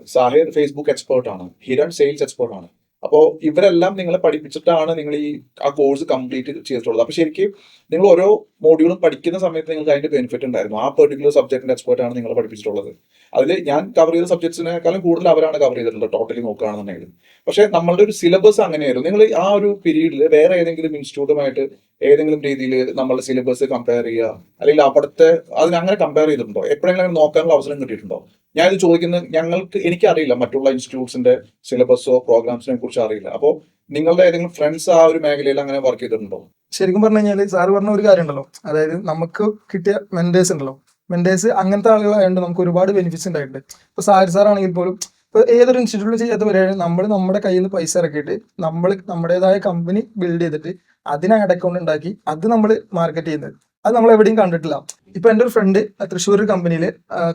സാഹിർ ഫേസ്ബുക്ക് ആണ്. ഹിരൺ സെയിൽസ് ആണ്. അപ്പോൾ ഇവരെല്ലാം നിങ്ങളെ പഠിപ്പിച്ചിട്ടാണ് നിങ്ങൾ ഈ ആ കോഴ്സ് കംപ്ലീറ്റ് ചെയ്തിട്ടുള്ളത്. അപ്പൊ ശരിക്കും നിങ്ങൾ ഓരോ മോഡ്യൂളും പഠിക്കുന്ന സമയത്ത് നിങ്ങൾക്ക് അതിന്റെ ബെനിഫിറ്റ് ഉണ്ടായിരുന്നു. ആ പെർട്ടിക്കുലർ സബ്ജക്റ്റിന്റെ എക്സ്പേർട്ട് ആണ് നിങ്ങൾ പഠിപ്പിച്ചിട്ടുള്ളത്. അതിൽ ഞാൻ കവർ ചെയ്ത സബ്ജക്ട്സിനേക്കാളും കൂടുതൽ അവരാണ് കവർ ചെയ്തിട്ടുള്ളത് ടോട്ടലി നോക്കുകയാണെന്നുണ്ടെങ്കിൽ. പക്ഷെ നമ്മളുടെ ഒരു സിലബസ് അങ്ങനെയായിരുന്നു. നിങ്ങൾ ആ ഒരു പീരീഡിൽ വേറെ ഏതെങ്കിലും ഇൻസ്റ്റിറ്റ്യൂട്ടുമായിട്ട് ഏതെങ്കിലും രീതിയിൽ നമ്മളുടെ സിലബസ് കമ്പയർ ചെയ്യുക അല്ലെങ്കിൽ അവിടുത്തെ അതിന് അങ്ങനെ കമ്പയർ ചെയ്തിട്ടുണ്ടോ? എപ്പോഴെങ്കിലും അങ്ങനെ നോക്കാനുള്ള അവസരം കിട്ടിയിട്ടുണ്ടോ? ഞാനിത് ചോദിക്കുന്നത് ഞങ്ങൾക്ക് എനിക്കറിയില്ല മറ്റുള്ള ഇൻസ്റ്റിറ്റ്യൂട്ട്സിന്റെ സിലബസോ പ്രോഗ്രാംസിനെ കുറിച്ച് അറിയില്ല. അപ്പോൾ നിങ്ങളുടെ ഏതെങ്കിലും ഫ്രണ്ട്സ് ആ ഒരു മേഖലയിൽ അങ്ങനെ വർക്ക് ചെയ്തിട്ടുണ്ടോ? ശരിക്കും പറഞ്ഞു കഴിഞ്ഞാൽ സാറ് പറഞ്ഞ ഒരു കാര്യം ഉണ്ടല്ലോ അതായത് നമുക്ക് കിട്ടിയ മെന്റേഴ്സ് ഉണ്ടല്ലോ. മെന്റേഴ്സ് അങ്ങനത്തെ ആളുകളായതുകൊണ്ട് നമുക്ക് ഒരുപാട് ബെനിഫിറ്റ്സ് ഉണ്ടായിട്ടുണ്ട്. ഇപ്പൊ സാരി സാർ ആണെങ്കിൽ പോലും ഇപ്പൊ ഏതൊരു ഇൻസ്റ്റിറ്റ്യൂട്ടിൽ ചെയ്യാത്ത നമ്മൾ നമ്മുടെ കയ്യിൽ നിന്ന് പൈസ ഇറക്കിയിട്ട് നമ്മൾ നമ്മുടേതായ കമ്പനി ബിൽഡ് ചെയ്തിട്ട് അതിനെ ആഡ് അക്കൗണ്ട് ഉണ്ടാക്കി അത് നമ്മൾ മാർക്കറ്റ് ചെയ്യുന്നത്. അത് നമ്മൾ എവിടെയും കണ്ടിട്ടില്ല. ഇപ്പൊ എന്റെ ഒരു ഫ്രണ്ട് തൃശ്ശൂർ കമ്പനിയിൽ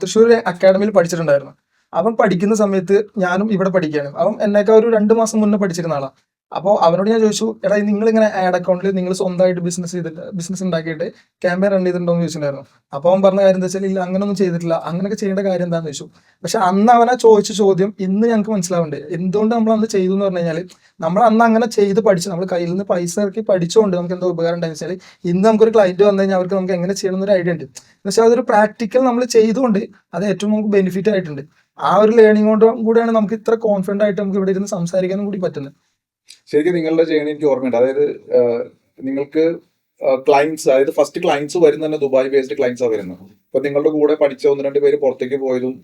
തൃശ്ശൂർ അക്കാഡമിയിൽ പഠിച്ചിട്ടുണ്ടായിരുന്നു. അവൻ പഠിക്കുന്ന സമയത്ത് ഞാനും ഇവിടെ പഠിക്കുകയാണ്. അവൻ എന്നേക്കാൾ ഒരു രണ്ട് മാസം മുന്നേ പഠിച്ചിരുന്ന ആളാണ് അപ്പോൾ അവനോട് ഞാൻ ചോദിച്ചു എടാ നിങ്ങൾ ഇങ്ങനെ ആഡ് അക്കൗണ്ടിൽ നിങ്ങൾ സ്വന്തമായിട്ട് ബിസിനസ് ചെയ്തിട്ട് ബിസിനസ് ഉണ്ടാക്കിയിട്ട് ക്യാമ്പയിൻ റൺ ചെയ്തിട്ടുണ്ടോ? എന്ന് ചോദിച്ചിട്ടുണ്ടായിരുന്നു. അപ്പോൾ അവൻ പറഞ്ഞ കാര്യം എന്താ വെച്ചാൽ ഇല്ല അങ്ങനൊന്നും ചെയ്തിട്ടില്ല. അങ്ങനെയൊക്കെ ചെയ്യേണ്ട കാര്യം എന്താണെന്ന് ചോദിച്ചു. പക്ഷെ അന്ന് അവനെ ചോദിച്ച ചോദ്യം ഇന്ന് ഞങ്ങൾക്ക് മനസ്സിലാവുന്നുണ്ട്. എന്തുകൊണ്ട് നമ്മൾ അന്ന് ചെയ്തു എന്ന് പറഞ്ഞു കഴിഞ്ഞാൽ നമ്മൾ അന്ന് അങ്ങനെ ചെയ്ത് പഠിച്ചു. നമ്മൾ കയ്യിൽ നിന്ന് പൈസ ഇറക്കി പഠിച്ചുകൊണ്ട് നമുക്ക് എന്തോ ഉപകാരം ഉണ്ടായെന്ന് വെച്ചാൽ ഇന്ന് നമുക്കൊരു ക്ലയന്റ് വന്നു കഴിഞ്ഞാൽ അവർക്ക് നമുക്ക് എങ്ങനെ ചെയ്യണം എന്നൊരു ഐഡിയ ഉണ്ട്. എന്ന് വെച്ചാൽ അതൊരു പ്രാക്ടിക്കൽ നമ്മൾ ചെയ്തുകൊണ്ട് അത് ഏറ്റവും നമുക്ക് ബെനിഫിറ്റ് ആയിട്ടുണ്ട്. ആ ഒരു ലേണിംഗ് കൊണ്ടും കൂടെയാണ് നമുക്ക് ഇത്ര കോൺഫിഡന്റ് ആയിട്ട് നമുക്ക് ഇവിടെ ഇരുന്ന് സംസാരിക്കാനും കൂടി പറ്റുന്നത്. ശരിക്കും നിങ്ങളുടെ ചെയ്യണ എനിക്ക് ഓർമ്മയുണ്ട്. അതായത് നിങ്ങൾക്ക് ക്ലയൻസ് അതായത് ഫസ്റ്റ് ക്ലയൻസ് വരുന്ന തന്നെ ദുബായ് ബേസ്ഡ് ക്ലയൻസ് വരുന്നത്. അപ്പൊ നിങ്ങളുടെ കൂടെ പഠിച്ച ഒന്ന് രണ്ട് പേര് പുറത്തേക്ക് പോയതും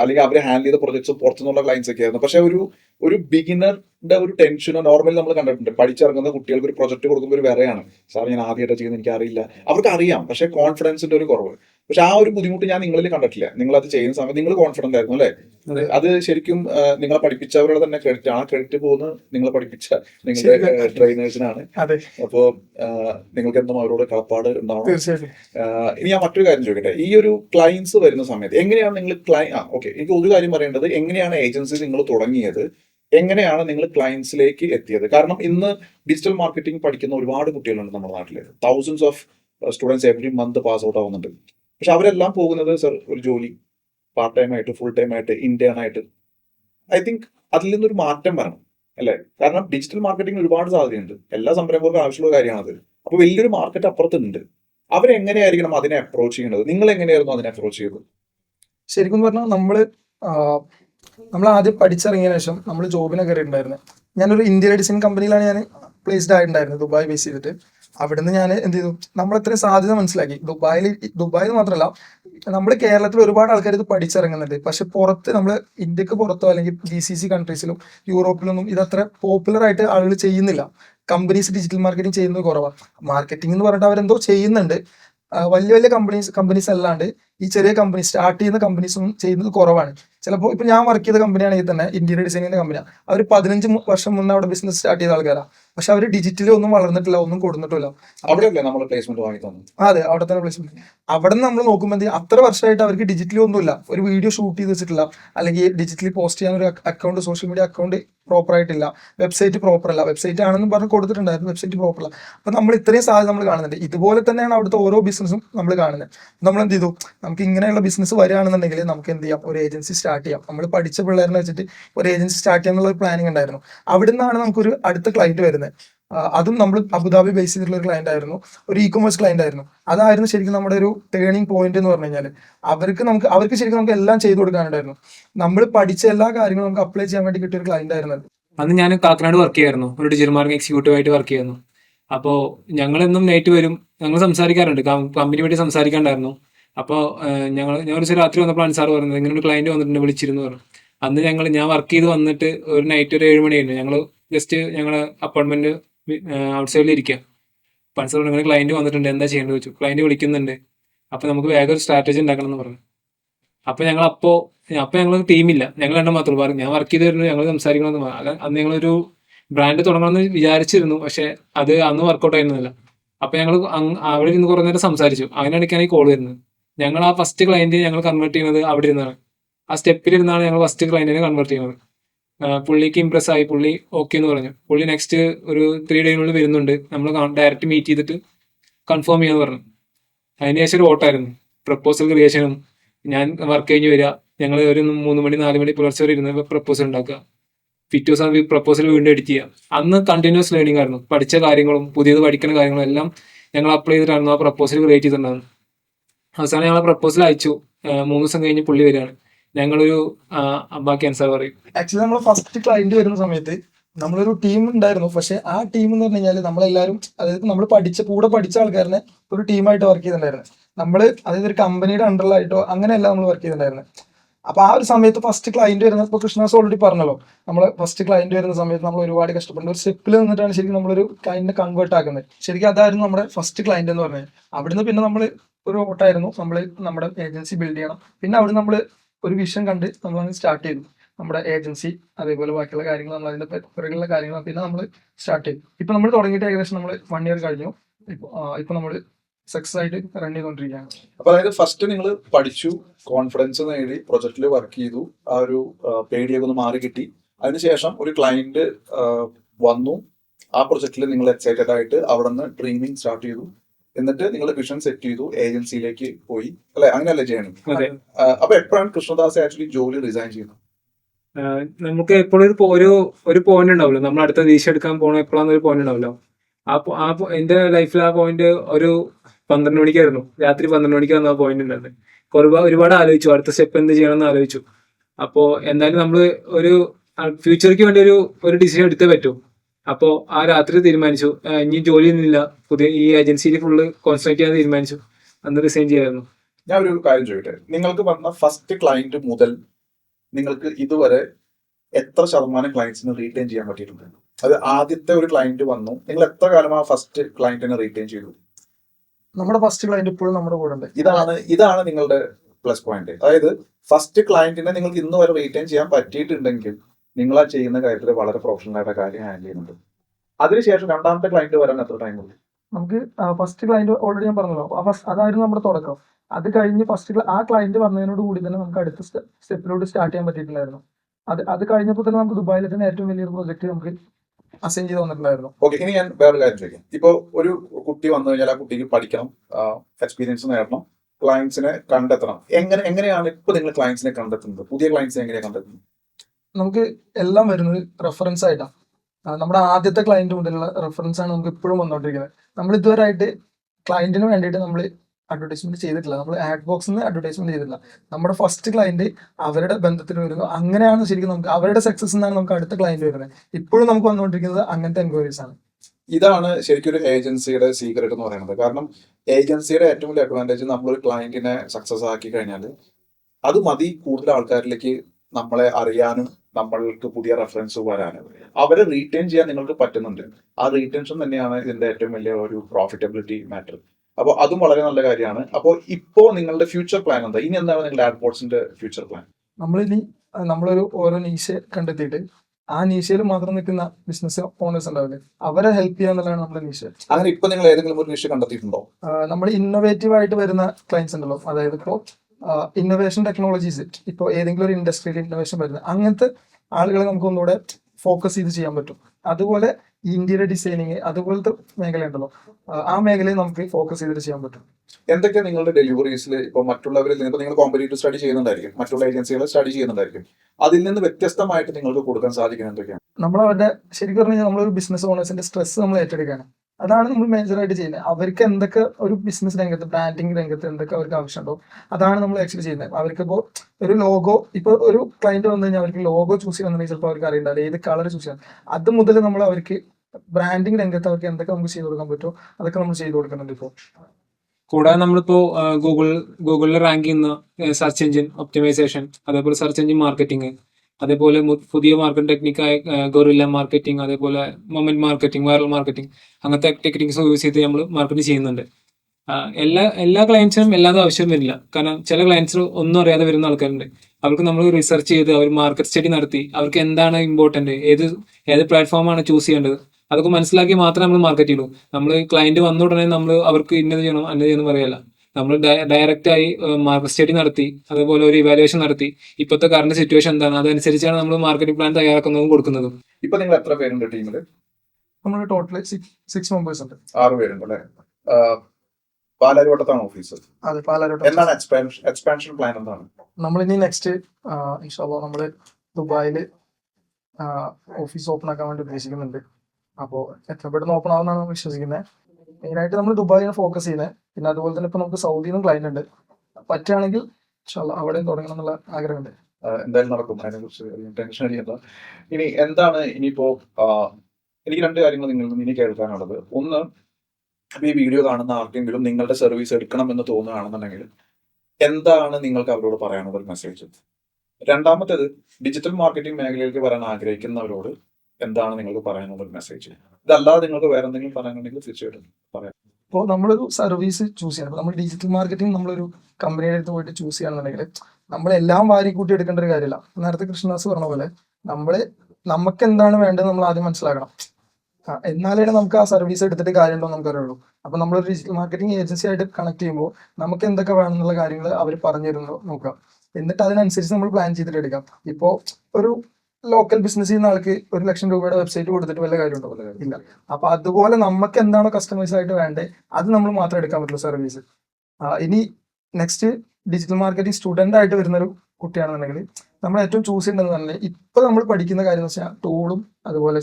അല്ലെങ്കിൽ അവരെ ഹാൻഡിൽ ചെയ്ത പ്രൊജക്ട്സ് പുറത്തുനിന്നുള്ള ക്ലയൻസ് ഒക്കെ ആയിരുന്നു. പക്ഷെ ഒരു ഒരു ബിഗിനറിന്റെ ഒരു ടെൻഷനോ നോർമലി നമ്മൾ കണ്ടിട്ടുണ്ട്. പഠിച്ചിറങ്ങുന്ന കുട്ടികൾക്ക് ഒരു പ്രൊജക്ട് കൊടുക്കുമ്പോൾ ഒരു വേറെയാണ്. സാർ ഞാൻ ആദ്യമായിട്ട് ചെയ്യുന്നത്. എനിക്ക് അറിയില്ല അവർക്ക് അറിയാം പക്ഷെ കോൺഫിഡൻസിന്റെ ഒരു കുറവ്. പക്ഷെ ആ ഒരു ബുദ്ധിമുട്ട് ഞാൻ നിങ്ങളിൽ കണ്ടിട്ടില്ല. നിങ്ങൾ അത് ചെയ്യുന്ന സമയത്ത് നിങ്ങൾ കോൺഫിഡന്റ് ആയിരുന്നു അല്ലെ? അതെ. ശരിക്കും നിങ്ങളെ പഠിപ്പിച്ചവരുടെ തന്നെ ക്രെഡിറ്റ് ആണ്. ക്രെഡിറ്റ് പോകുന്ന നിങ്ങളെ പഠിപ്പിച്ച നിങ്ങളുടെ. ട്രെയിനേഴ്സിനാണ് അപ്പോ നിങ്ങൾക്ക് എന്നും അവരോട് കടപ്പാട് ഉണ്ടാവണം. ഇനി ഞാൻ മറ്റൊരു കാര്യം ചോദിക്കട്ടെ. ഈ ഒരു ക്ലയൻസ് വരുന്ന സമയത്ത് എങ്ങനെയാണ് നിങ്ങൾ ക്ലൈ ആ ഓക്കെ എനിക്ക് ഒരു കാര്യം പറയേണ്ടത് എങ്ങനെയാണ് ഏജൻസി നിങ്ങൾ തുടങ്ങിയത്? എങ്ങനെയാണ് നിങ്ങൾ ക്ലയൻസിലേക്ക് എത്തിയത്? കാരണം ഇന്ന് ഡിജിറ്റൽ മാർക്കറ്റിംഗ് പഠിക്കുന്ന ഒരുപാട് കുട്ടികളുണ്ട് നമ്മുടെ നാട്ടിൽ thousands of students every month pass out ആവുന്നുണ്ട്. പക്ഷെ അവരെല്ലാം പോകുന്നത് സർ ഒരു ജോലി പാർട്ട് ടൈം ആയിട്ട് ഫുൾ ടൈം ആയിട്ട് ഇന്റേൺ ആയിട്ട് ഐ തിങ്ക് അതിൽ നിന്നൊരു മാറ്റം വരണം അല്ലേ? കാരണം ഡിജിറ്റൽ മാർക്കറ്റിംഗ് ഒരുപാട് സാധ്യതയുണ്ട്. എല്ലാ സംരംഭങ്ങൾക്കും ആവശ്യമുള്ള കാര്യമാണത്. അപ്പൊ വലിയൊരു മാർക്കറ്റ് അപ്പുറത്തുണ്ട്. അവരെങ്ങനെയായിരിക്കണം അതിനെ അപ്രോച്ച് ചെയ്യേണ്ടത്? നിങ്ങൾ എങ്ങനെയായിരുന്നു അതിനെ അപ്രോച്ച് ചെയ്തത്? ശരിക്കും പറഞ്ഞാൽ നമ്മൾ നമ്മൾ ആദ്യം പഠിച്ചിറങ്ങിയ ശേഷം നമ്മൾ ജോബിനെ കയറിയിട്ടുണ്ടായിരുന്നത് ഞാനൊരു ഇന്ത്യൻ ഡിസൈൻ കമ്പനിയിലാണ് ഞാൻ പ്ലേസ്ഡ് ആയിട്ടുണ്ടായിരുന്നത് ദുബായ് ബേസ് ചെയ്തിട്ട്. അവിടുന്ന് ഞാൻ എന്ത് ചെയ്തു? നമ്മൾ അത്രയും സാധ്യത മനസ്സിലാക്കി. ദുബായിൽ ദുബായിൽ മാത്രമല്ല നമ്മൾ കേരളത്തിൽ ഒരുപാട് ആൾക്കാർ ഇത് പഠിച്ചിറങ്ങുന്നുണ്ട്. പക്ഷെ പുറത്ത് നമ്മൾ ഇന്ത്യയ്ക്ക് പുറത്തോ അല്ലെങ്കിൽ ജി സി സി കൺട്രീസിലും യൂറോപ്പിലൊന്നും ഇതത്ര പോപ്പുലർ ആയിട്ട് ആളുകൾ ചെയ്യുന്നില്ല. കമ്പനീസ് ഡിജിറ്റൽ മാർക്കറ്റിംഗ് ചെയ്യുന്നത് കുറവാണ് മാർക്കറ്റിംഗ് എന്ന് പറഞ്ഞിട്ട് അവരെന്തോ ചെയ്യുന്നുണ്ട്. വലിയ വലിയ കമ്പനീസ് കമ്പനീസ് അല്ലാണ്ട് ഈ ചെറിയ കമ്പനി സ്റ്റാർട്ട് ചെയ്യുന്ന കമ്പനീസ് ഒന്നും ചെയ്യുന്നത് കുറവാണ്. ചിലപ്പോൾ ഇപ്പൊ ഞാൻ വർക്ക് ചെയ്ത കമ്പനിയാണെങ്കിൽ തന്നെ ഇന്റീരിയർ ഡിസൈനിങ്ങിന്റെ കമ്പനിയാണ് അവർ പതിനഞ്ച് വർഷം മുന്നേ അവിടെ ബിസിനസ് സ്റ്റാർട്ട് ചെയ്ത ആൾക്കാരാണ് പക്ഷെ അവർ ഡിജിറ്റലി ഒന്നും വളർന്നിട്ടില്ല ഒന്നും കൊടുത്തിട്ടില്ല അവിടെയല്ലേ നമ്മൾ പ്ലേസ്മെന്റ് വാങ്ങി അതെ അവിടെ തന്നെ പ്ലേസ്മെന്റ് അവിടെ നിന്ന് നമ്മൾ നോക്കുമ്പോൾ അത്ര വർഷമായിട്ട് അവർക്ക് ഡിജിറ്റലി ഒന്നുമില്ല. ഒരു വീഡിയോ ഷൂട്ട് ചെയ്ത് വെച്ചിട്ടില്ല. അല്ലെങ്കിൽ ഡിജിറ്റലി പോസ്റ്റ് ചെയ്യാൻ ഒരു account social media account proper ആയിട്ടില്ല. വെബ്സൈറ്റ് പ്രോപ്പർ അല്ല. വെബ്സൈറ്റ് ആണെന്ന് പറഞ്ഞ് കൊടുത്തിട്ടുണ്ടായിരുന്നു. വെബ്സൈറ്റ് പ്രോപ്പർ അല്ല. അപ്പൊ നമ്മൾ ഇത്രയും സാധനം നമ്മൾ കാണുന്നുണ്ട്. ഇതുപോലെ തന്നെയാണ് അവിടുത്തെ ഓരോ ബിസിനസ്സും നമ്മൾ കാണുന്നത്. നമ്മൾ എന്ത് ചെയ്തു? നമുക്ക് ഇങ്ങനെയുള്ള ബിസിനസ് വരികയാണെന്നുണ്ടെങ്കിൽ നമുക്ക് എന്ത് ചെയ്യാം? ഒരു ഏജൻസി സ്റ്റാർട്ട് ചെയ്യാം. നമ്മൾ പഠിച്ച പിള്ളേരെ വെച്ചിട്ട് ഒരു ഏജൻസി സ്റ്റാർട്ട് ചെയ്യാന്നുള്ള ഒരു പ്ലാനിങ് ഉണ്ടായിരുന്നു. അവിടെ നിന്നാണ് നമുക്കൊരു അടുത്ത ക്ലയന്റ് വരുന്നത്. അതും നമ്മൾ അബുദാബി ബേസ് ചെയ്തിട്ടുള്ള ഒരു ക്ലയന്റ് ആയിരുന്നു. ഒരു ഇ കൊമേഴ്സ് ക്ലയന്റ് ആയിരുന്നു. അതായിരുന്നു ശരിക്കും നമ്മുടെ ഒരു ടേണിംഗ് പോയിന്റ് എന്ന് പറഞ്ഞു കഴിഞ്ഞാൽ അവർക്ക് നമുക്ക് അവർക്ക് ശരിക്കും നമുക്ക് എല്ലാം ചെയ്തു കൊടുക്കാനുണ്ടായിരുന്നു. നമ്മൾ പഠിച്ച എല്ലാ കാര്യങ്ങളും നമുക്ക് അപ്ലൈ ചെയ്യാൻ വേണ്ടി കിട്ടിയ ഒരു ക്ലയന്റ് ആയിരുന്നു അന്ന് ഞാൻ കാക്കനാട് വർക്ക് ചെയ്യായിരുന്നു. ഒരു ഡിജിറ്റൽ മാർക്കറ്റിംഗ് എക്സിക്യൂട്ടീവ് ആയിട്ട് വർക്ക് ചെയ്യുന്നു. അപ്പോൾ ഞങ്ങളെന്നും നൈറ്റ് വരും. ഞങ്ങൾ സംസാരിക്കാറുണ്ട്. കമ്പനി വേണ്ടി സംസാരിക്കാണ്ടായിരുന്നു. അപ്പോൾ ഞങ്ങൾ ഞങ്ങൾ ഒരു രാത്രി വന്നപ്പോൾ അൻസാർ പറഞ്ഞത്. ഇങ്ങനെ ഒരു ക്ലയന്റ് വന്നിട്ടുണ്ട് വിളിച്ചിരുന്നു പറഞ്ഞു. അന്ന് ഞങ്ങൾ ഞാൻ വർക്ക് ചെയ്ത് വന്നിട്ട് ഒരു നൈറ്റ് ഒരു ഏഴ് മണിയായിരുന്നു ഞങ്ങൾ ജസ്റ്റ് ഞങ്ങളെ അപ്പോയിൻമെന്റ് ഔട്ട് സൈഡിൽ ഇരിക്കുക സാർ ഇങ്ങനെ ക്ലയന്റ് വന്നിട്ടുണ്ട് എന്താ ചെയ്യേണ്ടത് ചോദിച്ചു. ക്ലയന്റ് വിളിക്കുന്നുണ്ട്. അപ്പോൾ നമുക്ക് വേഗം ഒരു സ്ട്രാറ്റജി ഉണ്ടാക്കണം എന്ന് പറഞ്ഞു. അപ്പോൾ ഞങ്ങൾ അപ്പോൾ അപ്പോൾ ഞങ്ങൾ ടീമില്ല ഞങ്ങൾ രണ്ടും മാത്രമേ പറഞ്ഞു ഞാൻ വർക്ക് ചെയ്ത് വരുന്നു ഞങ്ങൾ സംസാരിക്കണമെന്ന് പറഞ്ഞു. അന്ന് ഞങ്ങളൊരു ബ്രാൻഡ് തുടങ്ങണമെന്ന് വിചാരിച്ചിരുന്നു. പക്ഷേ അത് അന്ന് വർക്കൗട്ട് ആയിരുന്നില്ല. അപ്പോൾ ഞങ്ങൾ അവിടെ ഇരുന്ന് കുറേ നേരം സംസാരിച്ചു. അങ്ങനെയാണ് ഈ കോൾ വരുന്നത്. ഞങ്ങൾ ആ ഫസ്റ്റ് ക്ലയന്റ് ഞങ്ങൾ കൺവേർട്ട് ചെയ്യുന്നത് അവിടെ ഇരുന്നാണ്. ആ സ്റ്റെപ്പിൽ ഇരുന്നാണ് ഞങ്ങൾ ഫസ്റ്റ് ക്ലയന്റിനെ കൺവേർട്ട് ചെയ്യുന്നത്. പുള്ളിക്ക് ഇംപ്രസ് ആയി. പുള്ളി ഓക്കെ എന്ന് പറഞ്ഞു. പുള്ളി നെക്സ്റ്റ് ഒരു ത്രീ ഡേയിനുള്ളിൽ വരുന്നുണ്ട്. നമ്മൾ ഡയറക്റ്റ് മീറ്റ് ചെയ്തിട്ട് കൺഫേം ചെയ്യാന്ന് പറഞ്ഞു. അതിനുശേഷം ഒരു ഓട്ടായിരുന്നു പ്രപ്പോസൽ ക്രിയേഷനും ഞാൻ വർക്ക് കഴിഞ്ഞ് വരിക. ഞങ്ങൾ ഒരു മൂന്ന് മണി നാല് മണി പുലർച്ചെ വരെ ഇരുന്ന് പ്രപ്പോസൽ ഉണ്ടാക്കുക. പിറ്റേ ദിവസം പ്രപ്പോസൽ വീണ്ടും എഡിറ്റ് ചെയ്യുക അന്ന് കണ്ടിന്യൂസ് ലേണിംഗ് ആയിരുന്നു. പഠിച്ച കാര്യങ്ങളും പുതിയത് പഠിക്കുന്ന കാര്യങ്ങളും എല്ലാം ഞങ്ങൾ അപ്ലൈ ചെയ്തിട്ടായിരുന്നു ആ പ്രപ്പോസൽ ക്രിയേറ്റ് ചെയ്തിട്ടുണ്ടായിരുന്നു അവസാനം ഞങ്ങൾ പ്രപ്പോസൽ അയച്ചു. മൂന്ന് ദിവസം കഴിഞ്ഞ് പുള്ളി വരികയാണ്. ഞങ്ങളൊരു ബാക്കി ആൻസർ പറയും. ആക്ച്വലി നമ്മൾ ഫസ്റ്റ് ക്ലയന്റ് വരുന്ന സമയത്ത് നമ്മളൊരു ടീം ഉണ്ടായിരുന്നു. പക്ഷെ ആ ടീം എന്ന് പറഞ്ഞു കഴിഞ്ഞാൽ നമ്മളെല്ലാവരും അതായത് നമ്മൾ പഠിച്ച കൂടെ പഠിച്ച ആൾക്കാരനെ ഒരു ടീമായിട്ട് വർക്ക് ചെയ്തിട്ടുണ്ടായിരുന്നു. നമ്മൾ അതായത് ഒരു കമ്പനിയുടെ അണ്ടറിലായിട്ടോ അങ്ങനെയല്ല നമ്മൾ വർക്ക് ചെയ്തിട്ടുണ്ടായിരുന്നത് അപ്പൊ ആ ഒരു സമയത്ത് ഫസ്റ്റ് ക്ലയന്റ് വരുന്ന ഇപ്പൊ കൃഷ്ണാസ് ഓൾറെഡി പറഞ്ഞല്ലോ. നമ്മൾ ഫസ്റ്റ് ക്ലയന്റ് വരുന്ന സമയത്ത് നമ്മൾ ഒരുപാട് കഷ്ടപ്പെടുന്നത് ഒരു സ്റ്റെപ്പിൽ നിന്നിട്ടാണ് ശരിക്കും നമ്മളൊരു ക്ലയന്റിനെ കൺവേർട്ട് ആക്കുന്നത്. ശരിക്കും അതായിരുന്നു നമ്മുടെ ഫസ്റ്റ് ക്ലയന്റ് എന്ന് പറഞ്ഞത്. അവിടുന്ന് പിന്നെ നമ്മൾ ഒരു ഓട്ടായിരുന്നു നമ്മൾ നമ്മുടെ ഏജൻസി ബിൽഡ് ചെയ്യണം. പിന്നെ അവിടെ നമ്മൾ ഒരു വിഷൻ കണ്ട് നമ്മൾ സ്റ്റാർട്ട് ചെയ്തു. നമ്മുടെ ഏജൻസി അതേപോലെ ബാക്കിയുള്ള കാര്യങ്ങൾ നമ്മൾ അതിന്റെ പുറകിലുള്ള കാര്യങ്ങൾ പിന്നെ നമ്മൾ സ്റ്റാർട്ട് ചെയ്തു. ഇപ്പൊ നമ്മൾ തുടങ്ങിയിട്ട് ഏകദേശം നമ്മൾ വൺ ഇയർ കഴിഞ്ഞു. ഇപ്പൊ നമ്മൾ സക്സസ് ആയിട്ട് റൺ ചെയ്തുകൊണ്ടിരിക്കുകയാണ്. അപ്പൊ അതായത് ഫസ്റ്റ് നിങ്ങൾ പഠിച്ചു കോൺഫിഡൻസ് നേടി പ്രൊജക്റ്റിൽ വർക്ക് ചെയ്തു ആ ഒരു പേടിയൊക്കെ ഒന്ന് മാറി കിട്ടി. അതിനുശേഷം ഒരു ക്ലയന്റ് വന്നു. ആ പ്രൊജക്റ്റിൽ നിങ്ങൾ എക്സൈറ്റഡ് ആയിട്ട് അവിടെ നിന്ന് ഡ്രീമിങ് സ്റ്റാർട്ട് ചെയ്തു. എന്നിട്ട് നിങ്ങൾ വിഷൻ സെറ്റ് ചെയ്തു ഏജൻസിയിലേക്ക് പോയി. അല്ലെ? അങ്ങനെയല്ലേ ചെയ്യണം അപ്പൊ എപ്പോഴാണ് കൃഷ്ണദാസ് ആക്ച്വലി ജോലി റിസൈൻ ചെയ്യുന്നത് നമുക്ക് എപ്പോഴും ഒരു ഒരു ഒരു പോയിന്റ് ഉണ്ടാവില്ല. നമ്മൾ അടുത്ത ദീക്ഷ എടുക്കാൻ പോകണം എപ്പോഴാന്ന് ഒരു പോയിന്റ് ഉണ്ടാവില്ല. ആ എന്റെ ലൈഫിൽ ആ പോയിന്റ് ഒരു പന്ത്രണ്ട് മണിക്കായിരുന്നു. രാത്രി പന്ത്രണ്ട് മണിക്കായിരുന്നു ആ പോയിന്റ് ഉണ്ടായിരുന്നത്. ഒരുപാട് ഒരുപാട് ആലോചിച്ചു. അടുത്ത സ്റ്റെപ്പ് എന്ത് ചെയ്യണം എന്ന് ആലോചിച്ചു. അപ്പോ എന്തായാലും നമ്മൾ ഒരു ഫ്യൂച്ചർക്ക് വേണ്ടി ഒരു ഒരു ഡിസിഷൻ എടുത്തേ പറ്റൂ. അപ്പോ ആ രാത്രി തീരുമാനിച്ചു. ഇനി ജോലി ഒന്നുമില്ല. പുതിയ ഈ ഏജൻസിയിൽ ഫുള്ള് കോൺസെൻട്രേറ്റ് ചെയ്യാൻ തീരുമാനിച്ചു. അന്ന് റിസൈൻ ചെയ്യായിരുന്നു. ഞാൻ ഒരു കാര്യം ചോദിക്കട്ടെ? നിങ്ങൾക്ക് വന്ന ഫസ്റ്റ് ക്ലയന്റ് മുതൽ നിങ്ങൾക്ക് ഇതുവരെ എത്ര ശതമാനം ക്ലയൻസിന് റീറ്റെയിൻ ചെയ്യാൻ പറ്റിയിട്ടുണ്ട്? അത് ആദ്യത്തെ ഒരു ക്ലയന്റ് വന്നു. നിങ്ങൾ എത്ര കാലം ആ ഫസ്റ്റ് ക്ലയന്റിനെ റീറ്റെയിൻ ചെയ്തു? നമ്മുടെ ഫസ്റ്റ് ക്ലയന്റ് ഇപ്പോഴും നമ്മുടെ കൂടെ ഉണ്ട്. ഇതാണ് ഇതാണ് നിങ്ങളുടെ പ്ലസ് പോയിന്റ് അതായത് ഫസ്റ്റ് ക്ലയന്റിനെ നിങ്ങൾക്ക് ഇന്ന് വരെ റീറ്റെയിൻ ചെയ്യാൻ പറ്റിയിട്ടുണ്ടെങ്കിൽ നിങ്ങൾ ചെയ്യുന്ന കാര്യത്തിൽ വളരെ പ്രൊഫഷണൽ ആയിട്ട് കാര്യം ഹാൻഡിൽ ചെയ്യുന്നുണ്ട്. അതിനുശേഷം രണ്ടാമത്തെ ക്ലയന്റ് വരാൻ എത്ര ടൈം ഉണ്ട്? നമുക്ക് ഫസ്റ്റ് ക്ലയന്റ് ഓൾറെഡി ഞാൻ പറഞ്ഞല്ലോ. അതായിരുന്നു നമ്മുടെ തുടക്കം. അത് കഴിഞ്ഞ് ഫസ്റ്റ് ആ ക്ലയന്റ് വന്നതിനോട് കൂടി തന്നെ നമുക്ക് അടുത്ത സ്റ്റെപ്പിലോട് സ്റ്റാർട്ട് ചെയ്യാൻ പറ്റിയിട്ടുണ്ടായിരുന്നു. അത് അത് കഴിഞ്ഞപ്പോൾ തന്നെ നമുക്ക് ദുബായിലെ തന്നെ ഏറ്റവും വലിയൊരു പ്രോജക്റ്റ് നമുക്ക് അസൈൻ ചെയ്ത് തന്നിട്ടുണ്ടായിരുന്നു ഓക്കെ ഇനി ഞാൻ വേറൊരു കാര്യം ചോദിക്കാം. ഇപ്പോൾ ഒരു കുട്ടി വന്നു കഴിഞ്ഞാൽ ആ കുട്ടിക്ക് പഠിക്കണം എക്സ്പീരിയൻസ് നേടണം ക്ലയൻസിനെ കണ്ടെത്തണം. എങ്ങനെ എങ്ങനെയാണ് ഇപ്പൊ നിങ്ങൾ ക്ലയൻസിനെ കണ്ടെത്തുന്നത്? പുതിയ ക്ലയൻസിനെ എങ്ങനെയാണ് കണ്ടെത്തുന്നത്? നമുക്ക് എല്ലാം വരുന്നത് റെഫറൻസ് ആയിട്ടാണ് നമ്മുടെ ആദ്യത്തെ ക്ലയന്റ് മുതലുള്ള റെഫറൻസ് ആണ് നമുക്ക് ഇപ്പോഴും വന്നുകൊണ്ടിരിക്കുന്നത് നമ്മൾ ഇതുവരെ ആയിട്ട് ക്ലയന്റിന് വേണ്ടിയിട്ട് നമ്മൾ അഡ്വർടൈസ്മെന്റ് ചെയ്തിട്ടില്ല. നമ്മൾ ആഡ് ബോക്സിൽ നിന്ന് അഡ്വർടൈസ്മെന്റ് ചെയ്തിട്ടില്ല. നമ്മുടെ ഫസ്റ്റ് ക്ലയന്റ് അവരുടെ ബന്ധത്തിൽ വരുന്നു. അങ്ങനെയാണ് ശരിക്കും നമുക്ക് അവരുടെ സക്സസ് എന്നാണ് നമുക്ക് അടുത്ത ക്ലയന്റ് വരുന്നത്. ഇപ്പോഴും നമുക്ക് വന്നുകൊണ്ടിരിക്കുന്നത് അങ്ങനത്തെ എൻക്വയറീസ് ആണ്. ഇതാണ് ശരിക്കും ഒരു ഏജൻസിയുടെ സീക്രട്ട് എന്ന് പറയുന്നത്. കാരണം ഏജൻസിയുടെ ഏറ്റവും വലിയ അഡ്വാന്റേജ് നമ്മളൊരു ക്ലയന്റിനെ സക്സസ് ആക്കി കഴിഞ്ഞാൽ അത് മതി കൂടുതൽ ആൾക്കാരിലേക്ക് നമ്മളെ അറിയാനും നമ്മൾക്ക് പുതിയ റെഫറൻസ് വരാനും. അവരെ റീറ്റെയിൻ ചെയ്യാൻ നിങ്ങൾക്ക് പറ്റുന്നുണ്ട്. ആ റീറ്റെൻഷൻ തന്നെയാണ് ഇതിന്റെ ഏറ്റവും വലിയ ഒരു പ്രോഫിറ്റബിലിറ്റി മാറ്റർ അപ്പോൾ അതും വളരെ നല്ല കാര്യമാണ്. അപ്പോൾ ഇപ്പോ നിങ്ങളുടെ ഫ്യൂച്ചർ പ്ലാൻ എന്താ? ഇനി എന്താണ് നിങ്ങളുടെ ആഡ്പോർട്സിന്റെ ഫ്യൂച്ചർ പ്ലാൻ നമ്മളിനി നമ്മളൊരു ഓരോ നീശ കണ്ടെത്തിയിട്ട് ആ നീശയിൽ മാത്രം നിൽക്കുന്ന ബിസിനസ് ഓണേഴ്സ് ഉണ്ടാവില്ലേ? അവരെ ഹെൽപ്പ് ചെയ്യുക എന്നുള്ളതാണ് നമ്മുടെ നീശ അങ്ങനെ ഇപ്പൊ നിങ്ങൾ ഏതെങ്കിലും ഒരു നീശ കണ്ടെത്തിയിട്ടുണ്ടോ? നമ്മൾ ഇന്നോവേറ്റീവ് ആയിട്ട് വരുന്ന ക്ലയൻസ് ഉണ്ടല്ലോ. അതായത് ഇപ്പോൾ ഇന്നോവേഷൻ ടെക്നോളജീസ് ഇപ്പോൾ ഏതെങ്കിലും ഒരു ഇൻഡസ്ട്രിയിൽ ഇന്നോവേഷൻ വരുന്നത്. അങ്ങനത്തെ ആളുകളെ നമുക്ക് ഒന്നുകൂടെ ഫോക്കസ് ചെയ്ത് ചെയ്യാൻ പറ്റും. അതുപോലെ ഇന്ത്യയുടെ ഡിസൈനിങ് അതുപോലത്തെ മേഖലയുണ്ടല്ലോ. ഉണ്ടല്ലോ ആ മേഖലയിൽ നമുക്ക് ഫോക്കസ് ചെയ്തിട്ട് ചെയ്യാൻ പറ്റും. എന്തൊക്കെ നിങ്ങളുടെ ഡെലിവറീസിൽ ഇപ്പൊ മറ്റുള്ളവരിൽ നിന്ന് ഇപ്പൊ നിങ്ങൾ കോമ്പറ്റേറ്റീവ് സ്റ്റഡി ചെയ്യുന്നുണ്ടായിരിക്കും. മറ്റുള്ള ഏജൻസികളെ സ്റ്റഡി ചെയ്യുന്നുണ്ടായിരിക്കും. അതിൽ നിന്ന് വ്യത്യസ്തമായിട്ട് നിങ്ങൾക്ക് കൊടുക്കാൻ സാധിക്കുന്നത് എന്തൊക്കെയാണ്? നമ്മൾ അവരുടെ ശരിക്കും പറഞ്ഞു കഴിഞ്ഞാൽ നമ്മളൊരു ബിസിനസ് ഓണേഴ്സിന്റെ സ്ട്രെസ് നമ്മൾ ഏറ്റെടുക്കുകയാണ് അതാണ് നമ്മൾ മേജറായിട്ട് ചെയ്യുന്നത്. അവർക്ക് എന്തൊക്കെ ഒരു ബിസിനസ് രംഗത്ത് ബ്രാൻഡിങ് രംഗത്ത് എന്തൊക്കെ അവർക്ക് ആവശ്യമുണ്ടോ അതാണ് നമ്മൾ ആക്ച്വലി ചെയ്യുന്നത്. അവർക്ക് ഇപ്പോൾ ഒരു ലോഗോ ഇപ്പോൾ ഒരു ക്ലയന്റ് വന്നു കഴിഞ്ഞാൽ അവർക്ക് ലോഗോ ചൂസ് ചെയ്യണമെന്നുണ്ടെങ്കിൽ ചിലപ്പോൾ അവർക്ക് അറിയണ്ടാവില്ല. ഏത് കളർ ചൂസ് ചെയ്യണം. അത് മുതൽ നമ്മൾ അവർക്ക് ബ്രാൻഡിങ് രംഗത്ത് അവർക്ക് എന്തൊക്കെ നമുക്ക് ചെയ്തു കൊടുക്കാൻ പറ്റുമോ അതൊക്കെ നമ്മൾ ചെയ്തു കൊടുക്കുന്നുണ്ട് ഇപ്പോൾ കൂടാതെ നമ്മളിപ്പോ ഗൂഗിൾ ഗൂഗിളിൽ റാങ്ക് ചെയ്യുന്ന സെർച്ച് എഞ്ചിൻ ഒപ്റ്റിമൈസേഷൻ അതേപോലെ സെർച്ച് എഞ്ചിൻ മാർക്കറ്റിംഗ് അതേപോലെ പുതിയ മാർക്കറ്റ് ടെക്നിക്കായ ഗൊറില്ല മാർക്കറ്റിംഗ് അതേപോലെ മൊമെന്റ് മാർക്കറ്റിംഗ് വൈറൽ മാർക്കറ്റിംഗ് അങ്ങനത്തെ ടെക്നിക്സ് യൂസ് ചെയ്ത് നമ്മൾ മാർക്കറ്റ് ചെയ്യുന്നുണ്ട്. എല്ലാ എല്ലാ ക്ലയൻസിനും എല്ലാതും ആവശ്യം വരില്ല. കാരണം ചില ക്ലയൻസിന് ഒന്നും അറിയാതെ വരുന്ന ആൾക്കാരുണ്ട്. അവർക്ക് നമ്മൾ റിസർച്ച് ചെയ്ത് അവർ മാർക്കറ്റ് സ്റ്റഡി നടത്തി അവർക്ക് എന്താണ് ഇമ്പോർട്ടന്റ് ഏത് ഏത് പ്ലാറ്റ്ഫോമാണ് ചൂസ് ചെയ്യേണ്ടത് അതൊക്കെ മനസ്സിലാക്കി മാത്രമേ നമ്മൾ മാർക്കറ്റ് ചെയ്യുള്ളൂ. നമ്മൾ ക്ലയന്റ് വന്ന ഉടനെ നമ്മൾ അവർക്ക് ഇന്നത് ചെയ്യണം അന്നത് ചെയ്യണം പറയല്ല. നമ്മൾ ഡയറക്റ്റ് ആയി മാർക്കറ്റ് സ്റ്റഡി നടത്തി അതുപോലെ ഒരു ഇവാലുവേഷൻ നടത്തി. ഇപ്പോഴത്തെ കറണ്ട് സിറ്റുവേഷൻ എന്താണ്? അതനുസരിച്ചാണ് നമ്മൾ മാർക്കറ്റിംഗ് പ്ലാൻ തയ്യാറാക്കുന്നതും കൊടുക്കുന്നതും. ഇപ്പൊ നിങ്ങൾ എത്ര പേരുണ്ട് ടീമിൽ നമ്മൾ ടോട്ടൽ സിക്സ് മെമ്പേഴ്സ് ഉണ്ട്. ആറ് പേരുണ്ട് അല്ലെ? പാലാരിവട്ടത്താണ് ഓഫീസ് അതെ പാലാരിവട്ടം എന്താണ് എക്സ്പാൻഷൻ എക്സ്പാൻഷൻ പ്ലാൻ എന്താണ്? നമ്മളിനി നെക്സ്റ്റ് ഇൻഷാല്ലോ നമ്മൾ ദുബായിൽ ഓഫീസ് ഓപ്പൺ ആക്കാൻ വേണ്ടി ഉദ്ദേശിക്കുന്നുണ്ട്. അപ്പോൾ എത്ര പെട്ടെന്ന് ഓപ്പൺ ആവുമെന്നാണ് നമ്മൾ വിശ്വസിക്കുന്നത് മെയിനായിട്ട് നമ്മൾ ദുബായിലാണ് ഫോക്കസ് ചെയ്യുന്നത് പിന്നെ അതുപോലെ തന്നെ ഇപ്പൊ നമുക്ക് സൗദിയിൽ നിന്നും ക്ലയന്റ് ഉണ്ട്. പറ്റുകയാണെങ്കിൽ അവിടെയും തുടങ്ങണം എന്നുള്ള ആഗ്രഹമുണ്ട്. എന്തായാലും നടക്കും. അതിനെ കുറിച്ച് ടെൻഷൻ അടിക്കണ്ട ഇനി എന്താണ് ഇനിയിപ്പോ എനിക്ക് രണ്ട് കാര്യങ്ങൾ നിങ്ങളിൽ നിന്ന് ഇനി കേൾക്കാനുള്ളത്. ഒന്ന് ഈ വീഡിയോ കാണുന്ന ആർക്കെങ്കിലും നിങ്ങളുടെ സർവീസ് എടുക്കണം എന്ന് തോന്നുകയാണെന്നുണ്ടെങ്കിൽ എന്താണ് നിങ്ങൾക്ക് അവരോട് പറയാനുള്ള ഒരു മെസ്സേജ് രണ്ടാമത്തേത് ഡിജിറ്റൽ മാർക്കറ്റിംഗ് മേഖലയിലേക്ക് വരാൻ ആഗ്രഹിക്കുന്നവരോട് എന്താണ് നിങ്ങൾക്ക് പറയാനുള്ള ഒരു മെസ്സേജ് ഇതല്ലാതെ നിങ്ങൾക്ക് വേറെ എന്തെങ്കിലും പറയാനുണ്ടെങ്കിൽ തീർച്ചയായിട്ടും ഇപ്പോൾ നമ്മളൊരു സർവീസ് ചൂസ് ചെയ്യണം നമ്മൾ ഡിജിറ്റൽ മാർക്കറ്റിംഗ് നമ്മളൊരു കമ്പനിയുടെ അടുത്ത് പോയിട്ട് ചൂസ് ചെയ്യുകയാണെന്നുണ്ടെങ്കിൽ നമ്മൾ എല്ലാം വാരി കൂട്ടി എടുക്കേണ്ട ഒരു കാര്യമില്ല. നേരത്തെ കൃഷ്ണദാസ് പറഞ്ഞ പോലെ നമ്മൾ നമുക്ക് എന്താണ് വേണ്ടത് നമ്മൾ ആദ്യം മനസ്സിലാക്കണം. എന്നാലേ നമുക്ക് ആ സർവീസ് എടുത്തിട്ട് കാര്യമുണ്ടോ എന്ന് നമുക്ക് അറിയുള്ളൂ അപ്പൊ നമ്മൾ ഡിജിറ്റൽ മാർക്കറ്റിംഗ് ഏജൻസി ആയിട്ട് കണക്ട് ചെയ്യുമ്പോൾ നമുക്ക് എന്തൊക്കെ വേണമെന്നുള്ള കാര്യങ്ങൾ അവർ പറഞ്ഞു തരുന്നു നോക്കാം. എന്നിട്ട് അതിനനുസരിച്ച് നമ്മൾ പ്ലാൻ ചെയ്തിട്ട് എടുക്കാം. ഇപ്പോൾ ഒരു ലോക്കൽ ബിസിനസ് ചെയ്യുന്ന ആൾക്ക് ഒരു ലക്ഷം രൂപയുടെ വെബ്സൈറ്റ് കൊടുത്തിട്ട് വല്ല കാര്യമുണ്ടോ? ഇല്ല അപ്പൊ അതുപോലെ നമുക്ക് എന്താണോ കസ്റ്റമേഴ്സ് ആയിട്ട് വേണ്ടേ അത് നമ്മൾ മാത്രം എടുക്കാൻ പറ്റുള്ളൂ സർവീസ് ഇനി നെക്സ്റ്റ് ഡിജിറ്റൽ മാർക്കറ്റിംഗ് സ്റ്റുഡന്റ് ആയിട്ട് വരുന്ന ഒരു കുട്ടിയാണെന്നുണ്ടെങ്കിൽ നമ്മൾ ഏറ്റവും ചൂസ് ചെയ്യേണ്ടത് തന്നെ ഇപ്പൊ നമ്മൾ പഠിക്കുന്ന കാര്യം എന്ന് വെച്ചാൽ ടൂളും അതുപോലെ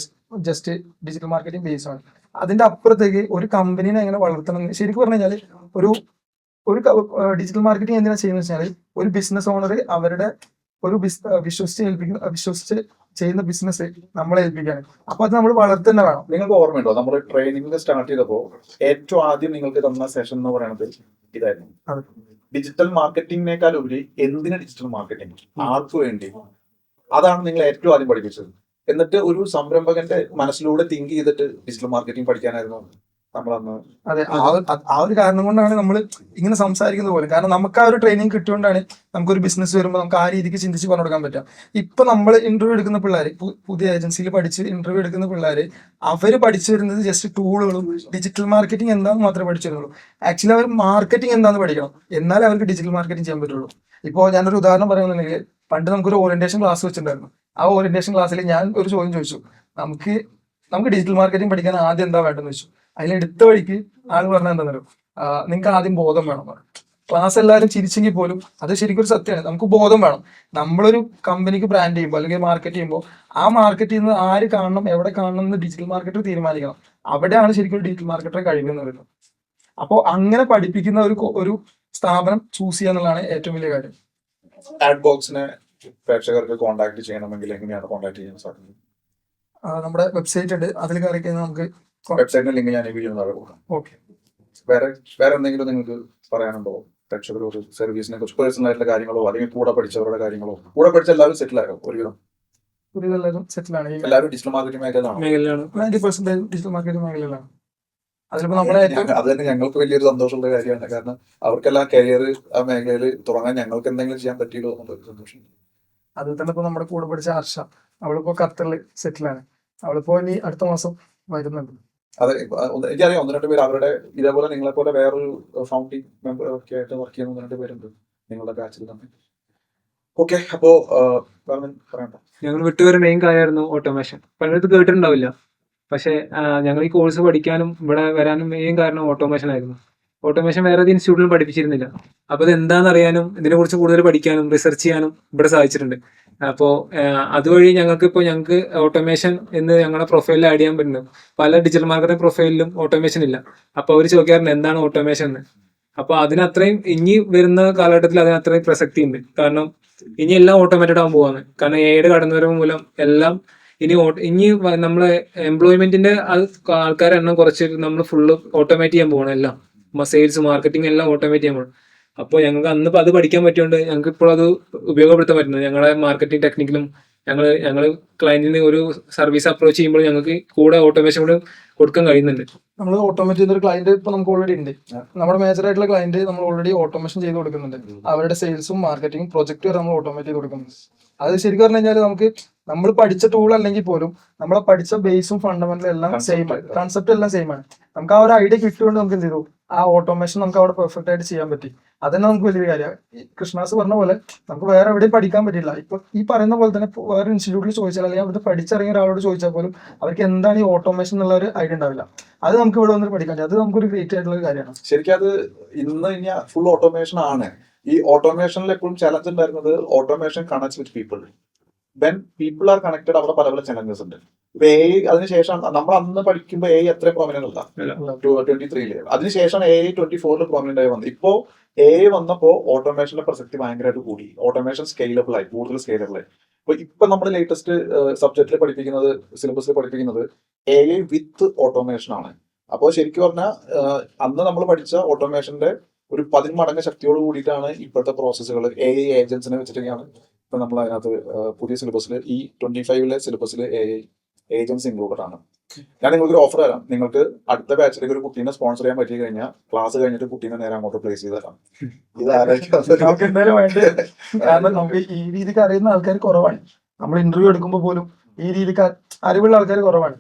ജസ്റ്റ് ഡിജിറ്റൽ മാർക്കറ്റിംഗ് ബേസ് ആണ്. അതിന്റെ അപ്പുറത്തേക്ക് ഒരു കമ്പനീനെ എങ്ങനെ വളർത്തണം ശരിക്കും പറഞ്ഞു കഴിഞ്ഞാൽ ഒരു ഒരു ഡിജിറ്റൽ മാർക്കറ്റിംഗ് എന്തിനാ ചെയ്യുന്നത് വെച്ചാൽ ഒരു ബിസിനസ് ഓണർ അവരുടെ ഒരു ബിസ് വിശ്വസിച്ച് ഏൽപ്പിക്കുന്ന വിശ്വസിച്ച് ചെയ്യുന്ന ബിസിനസ് നമ്മളെ ഏൽപ്പിക്കാൻ അപ്പൊ അത് നമ്മൾ വളർത്തന്നെ വേണം നിങ്ങൾക്ക് ഓർമ്മയുണ്ടോ? നമ്മൾ ട്രെയിനിങ് സ്റ്റാർട്ട് ചെയ്തപ്പോ ഏറ്റവും ആദ്യം നിങ്ങൾക്ക് തന്ന സെഷൻ എന്ന് പറയുന്നത് ഇതായിരുന്നു. ഡിജിറ്റൽ മാർക്കറ്റിംഗിനേക്കാൾ ഉപരി എന്തിനാ ഡിജിറ്റൽ മാർക്കറ്റിംഗ് ആർക്ക് വേണ്ടി? അതാണ് നിങ്ങൾ ഏറ്റവും ആദ്യം പഠിപ്പിച്ചത്. എന്നിട്ട് ഒരു സംരംഭകന്റെ മനസ്സിലൂടെ തിങ്ക് ചെയ്തിട്ട് ഡിജിറ്റൽ മാർക്കറ്റിംഗ് പഠിക്കാനായിരുന്നു. നമ്മൾ അന്ന് അതെ. ആ ഒരു- കാരണം കൊണ്ടാണ് നമ്മൾ ഇങ്ങനെ സംസാരിക്കുന്നത് പോലും. കാരണം നമുക്ക് ആ ഒരു ട്രെയിനിങ് കിട്ടിയോണ്ടാണ് നമുക്കൊരു ബിസിനസ് വരുമ്പോൾ നമുക്ക് ആ രീതിക്ക് ചിന്തിച്ച് പറഞ്ഞു കൊടുക്കാൻ പറ്റുക. ഇപ്പൊ നമ്മൾ ഇന്റർവ്യൂ എടുക്കുന്ന പിള്ളേർ പുതിയ ഏജൻസിയിൽ പഠിച്ച് ഇന്റർവ്യൂ എടുക്കുന്ന പിള്ളേര് അവർ പഠിച്ചു വരുന്നത് ജസ്റ്റ് ടൂളുകളും ഡിജിറ്റൽ മാർക്കറ്റിംഗ് എന്താന്ന് മാത്രമേ പഠിച്ചു വരുന്നുള്ളൂ. ആക്ച്വലി അവർ മാർക്കറ്റിംഗ് എന്താന്ന് പഠിക്കണം. എന്നാലേ അവർക്ക് ഡിജിറ്റൽ മാർക്കറ്റിംഗ് ചെയ്യാൻ പറ്റുള്ളൂ. ഇപ്പോൾ ഞാനൊരു ഉദാഹരണം പറയുന്നുണ്ടെങ്കിൽ പണ്ട് നമുക്കൊരു ഓറിയന്റേഷൻ ക്ലാസ് വെച്ചിട്ടുണ്ടായിരുന്നു. ആ ഓറിയന്റേഷൻ ക്ലാസ്സിൽ ഞാൻ ഒരു ചോദ്യം ചോദിച്ചു. നമുക്ക് നമുക്ക് ഡിജിറ്റൽ മാർക്കറ്റിംഗ് പഠിക്കാൻ ആദ്യം എന്താ വേണ്ടെന്ന് വെച്ചു. അതിലെടുത്ത വഴിക്ക് ആൾ പറഞ്ഞ എന്താണെന്നറിയോ നിങ്ങൾക്ക് ആദ്യം ബോധം വേണം ക്ലാസ് എല്ലാവരും ചിരിച്ചെങ്കിൽ പോലും അത് ശരിക്കും ഒരു സത്യമാണ്. നമുക്ക് ബോധം വേണം. നമ്മളൊരു കമ്പനിക്ക് ബ്രാൻഡ് ചെയ്യുമ്പോൾ അല്ലെങ്കിൽ മാർക്കറ്റ് ചെയ്യുമ്പോൾ ആ മാർക്കറ്റ് ചെയ്യുന്നത് ആര് കാണണം എവിടെ കാണണം എന്ന് ഡിജിറ്റൽ മാർക്കറ്റർ തീരുമാനിക്കണം. അവിടെയാണ് ശരിക്കും ഒരു ഡിജിറ്റൽ മാർക്കറ്ററെ കഴിവെന്ന് പറയുന്നത്. അപ്പോൾ അങ്ങനെ പഠിപ്പിക്കുന്ന ഒരു ഒരു സ്ഥാപനം ചൂസ് ചെയ്യുക എന്നുള്ളതാണ് ഏറ്റവും വലിയ കാര്യം. ബോക്സിനെ പ്രേക്ഷകർക്ക് കോൺടാക്ട് ചെയ്യണമെങ്കിൽ എങ്ങനെയാണ് കോൺടാക്ട് ചെയ്യാൻ സാധിക്കുന്നത്? നമ്മുടെ വെബ്സൈറ്റ് ഉണ്ട്. അതിൽ കയറി കഴിഞ്ഞാൽ നമുക്ക് വെബ്സൈറ്റിന്റെ ലിങ്ക് ഞാൻ ഈ വീഡിയോ താഴെ കൊടുക്കാം. ഓക്കെ. വേറെ വേറെ എന്തെങ്കിലും നിങ്ങൾക്ക് പറയാനുണ്ടോ? പ്രേക്ഷകരോട് സർവീസിനെ കുറിച്ച് പേഴ്സണൽ ആയിട്ടുള്ള കാര്യങ്ങളോ അല്ലെങ്കിൽ കൂടെ പഠിച്ചവരുടെ കാര്യങ്ങളോ? കൂടെ പഠിച്ച എല്ലാവരും സെറ്റിൽ ആയോ? ഒരുവിധം. ഒരു എല്ലാവരും ഈ എല്ലാവരും ഡിജിറ്റൽ മാർക്കറ്റിംഗ് മേഖലയിലാണോ? മേഖലയിലാണ്. നയന്റി പെർസെന്റേജ് ഡിജിറ്റൽ മാർക്കറ്റിംഗ് മേഖലയിലാണ്. അതിലിപ്പോ നമ്മളെ അത് തന്നെ ഞങ്ങൾക്ക് വലിയൊരു സന്തോഷമുള്ള കാര്യമാണ്. കാരണം അവർക്കെല്ലാം കരിയർ ആ മേഖലയിൽ തുടങ്ങാൻ ഞങ്ങൾക്ക് എന്തെങ്കിലും ചെയ്യാൻ പറ്റിയല്ലോ എന്നുള്ളൊരു സന്തോഷം അതിൽ തന്നെ ഇപ്പൊ നമ്മുടെ കൂടെ പഠിച്ച ഹർഷ. അവളിപ്പോ ഖത്തറിൽ സെറ്റിലാണ് അവളിപ്പോ ഇനി അടുത്ത മാസം വരുന്നുണ്ട്. അതെ എനിക്കറിയാം ഒന്ന് രണ്ട് പേര് അവരുടെ ഇതേപോലെ നിങ്ങളെ പോലെ വേറൊരു ഫൗണ്ടിങ് മെമ്പർ ഒക്കെ ആയിട്ട് വർക്ക് ചെയ്യുന്ന ഒന്ന് രണ്ട് പേരുണ്ട് നിങ്ങളുടെ ബാച്ചിൽ തന്നെ. ഓക്കെ അപ്പോ പറയണ്ട. ഞങ്ങൾ വിട്ടുവരെ മെയിൻ കാര്യമായിരുന്നു ഓട്ടോമേഷൻ പലയിടത്ത് കേട്ടിട്ടുണ്ടാവില്ല. പക്ഷെ ഞങ്ങൾ ഈ കോഴ്സ് പഠിക്കാനും ഇവിടെ വരാനും മെയിൻ കാരണം ഓട്ടോമേഷൻ ആയിരുന്നു. ഓട്ടോമേഷൻ വേറെ ഏത് ഇൻസ്റ്റിറ്റ്യൂട്ടിലും പഠിപ്പിച്ചിരുന്നില്ല. അപ്പോൾ ഇത് എന്താണെന്ന് അറിയാനും ഇതിനെക്കുറിച്ച് കൂടുതൽ പഠിക്കാനും റിസർച്ച് ചെയ്യാനും ഇവിടെ സാധിച്ചിട്ടുണ്ട് അപ്പോൾ അതുവഴി ഞങ്ങൾക്ക് ഇപ്പോൾ ഞങ്ങൾക്ക് ഓട്ടോമേഷൻ എന്ന് ഞങ്ങളുടെ പ്രൊഫൈലിൽ ആഡ് ചെയ്യാൻ പറ്റുന്നു. പല ഡിജിറ്റൽ മാർക്കറ്റിംഗ് പ്രൊഫൈലിലും ഓട്ടോമേഷൻ ഇല്ല. അപ്പോൾ അവർ ചോദിക്കാറുണ്ട് എന്താണ് ഓട്ടോമേഷൻ എന്ന് അപ്പോൾ അതിനത്രയും ഇനി വരുന്ന കാലഘട്ടത്തിൽ അതിനത്രയും പ്രസക്തി ഉണ്ട് കാരണം ഇനി എല്ലാം ഓട്ടോമാറ്റഡ് ആകാൻ പോവാണ്. കാരണം ഏഴ് കടന്നുവരവ് മൂലം എല്ലാം ഇനി ഇനി നമ്മളെ എംപ്ലോയ്മെന്റിന്റെ ആൾക്കാരെ എണ്ണം കുറച്ച് നമ്മൾ ഫുള്ള് ഓട്ടോമേറ്റ് ചെയ്യാൻ പോകണം എല്ലാം. സെയിൽസ് മാർക്കറ്റിംഗ് എല്ലാം ഓട്ടോമേറ്റ് ചെയ്യാൻ പറ്റും. അപ്പോൾ ഞങ്ങൾക്ക് അന്ന് അത് പഠിക്കാൻ പറ്റിയോണ്ട് ഞങ്ങൾക്ക് ഇപ്പോൾ അത് ഉപയോഗപ്പെടുത്താൻ പറ്റുന്നത്. ഞങ്ങളെ മാർക്കറ്റിംഗ് ടെക്നിക്കിലും ഞങ്ങൾ ഞങ്ങൾ ക്ലയന്റിന് ഒരു സർവീസ് അപ്രോച്ച് ചെയ്യുമ്പോൾ ഞങ്ങൾക്ക് കൂടെ ഓട്ടോമേഷൻ കൂടെ കൊടുക്കാൻ കഴിയുന്നുണ്ട്. നമ്മൾ ഓട്ടോമേറ്റ് ചെയ്ത ഒരു ക്ലയന്റ് ഇപ്പൊ നമുക്ക് ഓൾറെഡി ഉണ്ട്. നമ്മുടെ മേജർ ആയിട്ടുള്ള ക്ലയന്റ് നമ്മൾ ഓൾറെഡി ഓട്ടോമേഷൻ ചെയ്ത് കൊടുക്കുന്നുണ്ട്. അവരുടെ സെയിൽസും മാർക്കറ്റിംഗ് പ്രൊജക്ട് വരെ നമ്മൾ ഓട്ടോമേറ്റ് ചെയ്ത് കൊടുക്കുന്നുണ്ട്. അത് ശരിക്കും പറഞ്ഞു കഴിഞ്ഞാൽ നമുക്ക് നമ്മൾ പഠിച്ച ടൂൾ അല്ലെങ്കിൽ പോലും നമ്മളെ പഠിച്ച ബേസും ഫണ്ടമെന്റലും എല്ലാം സെയിം ആണ്. കൺസെപ്റ്റ് എല്ലാം സെയിം ആണ്. നമുക്ക് ആ ഒരു ഐഡിയ കിട്ടിയോണ്ട് നമുക്ക് എന്ത് ചെയ്തു? ആ ഓട്ടോമേഷൻ നമുക്ക് അവിടെ പെർഫെക്റ്റ് ആയിട്ട് ചെയ്യാൻ പറ്റി. അതന്നെ നമുക്ക് വലിയ കാര്യമാണ് ഈ കൃഷ്ണാസ് പറഞ്ഞ പോലെ നമുക്ക് വേറെ എവിടെയും പഠിക്കാൻ പറ്റില്ല ഇപ്പൊ ഈ പറയുന്ന പോലെ തന്നെ വേറെ ഇൻസ്റ്റിറ്റ്യൂട്ടിൽ ചോദിച്ചാൽ അല്ലെങ്കിൽ അവിടെ പഠിച്ചിറങ്ങിയ ഒരാളോട് ചോദിച്ചാൽ പോലും അവർക്ക് എന്താണ് ഈ ഓട്ടോമേഷൻ എന്നുള്ള ഒരു ഐഡിയ ഉണ്ടാവില്ല. അത് നമുക്ക് ഇവിടെ വന്നിട്ട് പഠിക്കാൻ അത് നമുക്കൊരു ഗ്രേറ്റ് ആയിട്ടുള്ള ഒരു കാര്യമാണ്. ശരിക്കും അത് ഇന്ന് ഇനി ഫുൾ ഓട്ടോമേഷൻ ആണ്. ഈ ഓട്ടോമേഷനിൽ എപ്പോഴും ചലഞ്ച് ഉണ്ടായിരുന്നത് automation connect with people then people are connected അവിടെ പല പല ചലഞ്ചസ് ഉണ്ട്. ഇപ്പൊ എ അതിനുശേഷം നമ്മൾ അന്ന് പഠിക്കുമ്പോൾ എ അത്ര പ്രോമിനന്റ് അല്ല. ട്വന്റി ത്രീയിൽ അതിനുശേഷം എ ട്വന്റി ഫോറിൽ പ്രോമിനന്റ് ആയി വന്നു. ഇപ്പോ എ വന്നപ്പോ ഓട്ടോമേഷന്റെ പ്രസക്തി ഭയങ്കരമായിട്ട് കൂടി. ഓട്ടോമേഷൻ സ്കെയിലബിൾ ആയി കൂടുതൽ സ്കെയിലബിൾ ആയി. ഇപ്പൊ ഇപ്പൊ നമ്മൾ ലേറ്റസ്റ്റ് സബ്ജക്റ്റിൽ പഠിപ്പിക്കുന്നത് സിലബസിൽ പഠിപ്പിക്കുന്നത് എ വിത്ത് ഓട്ടോമേഷൻ ആണ്. അപ്പോൾ ശരിക്കും പറഞ്ഞാൽ അന്ന് നമ്മൾ പഠിച്ച ഓട്ടോമേഷന്റെ ഒരു പതിന്മടങ്ങ് ശക്തിയോട് കൂടിയിട്ടാണ് ഇപ്പോഴത്തെ പ്രോസസ്സുകൾ എ ഐ ഏജൻസിനെ വെച്ചിട്ടൊക്കെയാണ് ഇപ്പൊ നമ്മൾ അതിനകത്ത് പുതിയ സിലബസിൽ ഈ ട്വന്റി ഫൈവിലെ സിലബസിൽ എ ഐ ഏജൻസി ഇൻക്ലൂഡഡ് ആണ്. ഞാൻ നിങ്ങൾക്ക് ഒരു ഓഫർ തരാം. നിങ്ങൾക്ക് അടുത്ത ബാച്ചിലേക്ക് ഒരു കുട്ടീനെ സ്പോൺസർ ചെയ്യാൻ പറ്റി കഴിഞ്ഞാൽ ക്ലാസ് കഴിഞ്ഞിട്ട് കുട്ടീനെ നേരെ അങ്ങോട്ട് പ്ലേസ് ചെയ്ത് തരാം. ഇത് എന്തായാലും ഈ അറിയുന്ന ആൾക്കാർ കുറവാണ്. നമ്മൾ ഇന്റർവ്യൂ എടുക്കുമ്പോൾ പോലും ഈ രീതിക്ക് അറിവുള്ള ആൾക്കാർ കുറവാണ്.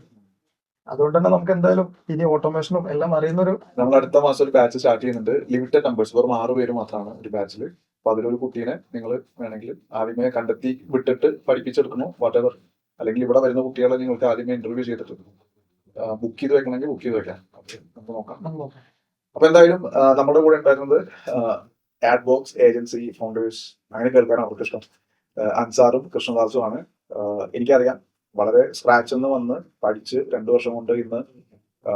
അതുകൊണ്ട് തന്നെ നമുക്ക് എന്തായാലും ഇനി ഓട്ടോമേഷനും എല്ലാം അറിയുന്ന ഒരു നമ്മൾ അടുത്ത മാസം ഒരു ബാച്ച് സ്റ്റാർട്ട് ചെയ്യുന്നുണ്ട്. ലിമിറ്റഡ് നമ്പേഴ്സ് വെറും ആറ് പേര് മാത്രമാണ് ഒരു ബാച്ചിൽ അപ്പൊ അതിലൊരു കുട്ടീനെ നിങ്ങൾ വേണമെങ്കിൽ ആദ്യമേ കണ്ടെത്തി വിട്ടിട്ട് പഠിപ്പിച്ചെടുക്കണോ വാട്ട് എവർ അല്ലെങ്കിൽ ഇവിടെ വരുന്ന കുട്ടികളെ നിങ്ങൾക്ക് ആദ്യമേ ഇന്റർവ്യൂ ചെയ്തിട്ട് ബുക്ക് ചെയ്ത് വെക്കണമെങ്കിൽ ബുക്ക് ചെയ്ത് വെക്കാം. നമുക്ക് നോക്കാം. അപ്പൊ എന്തായാലും നമ്മുടെ കൂടെ ഉണ്ടായിരുന്നത് ആഡ് ബോക്സ് ഏജൻസി ഫൗണ്ടേഴ്സ് അങ്ങനെ കേൾക്കാൻ അവർക്ക് ഇഷ്ടം അൻസാറും കൃഷ്ണദാസും ആണ്. എനിക്കറിയാം വളരെ സ്ക്രാച്ച് നിന്ന് വന്ന് പഠിച്ച് രണ്ടു വർഷം കൊണ്ട് ഇന്ന്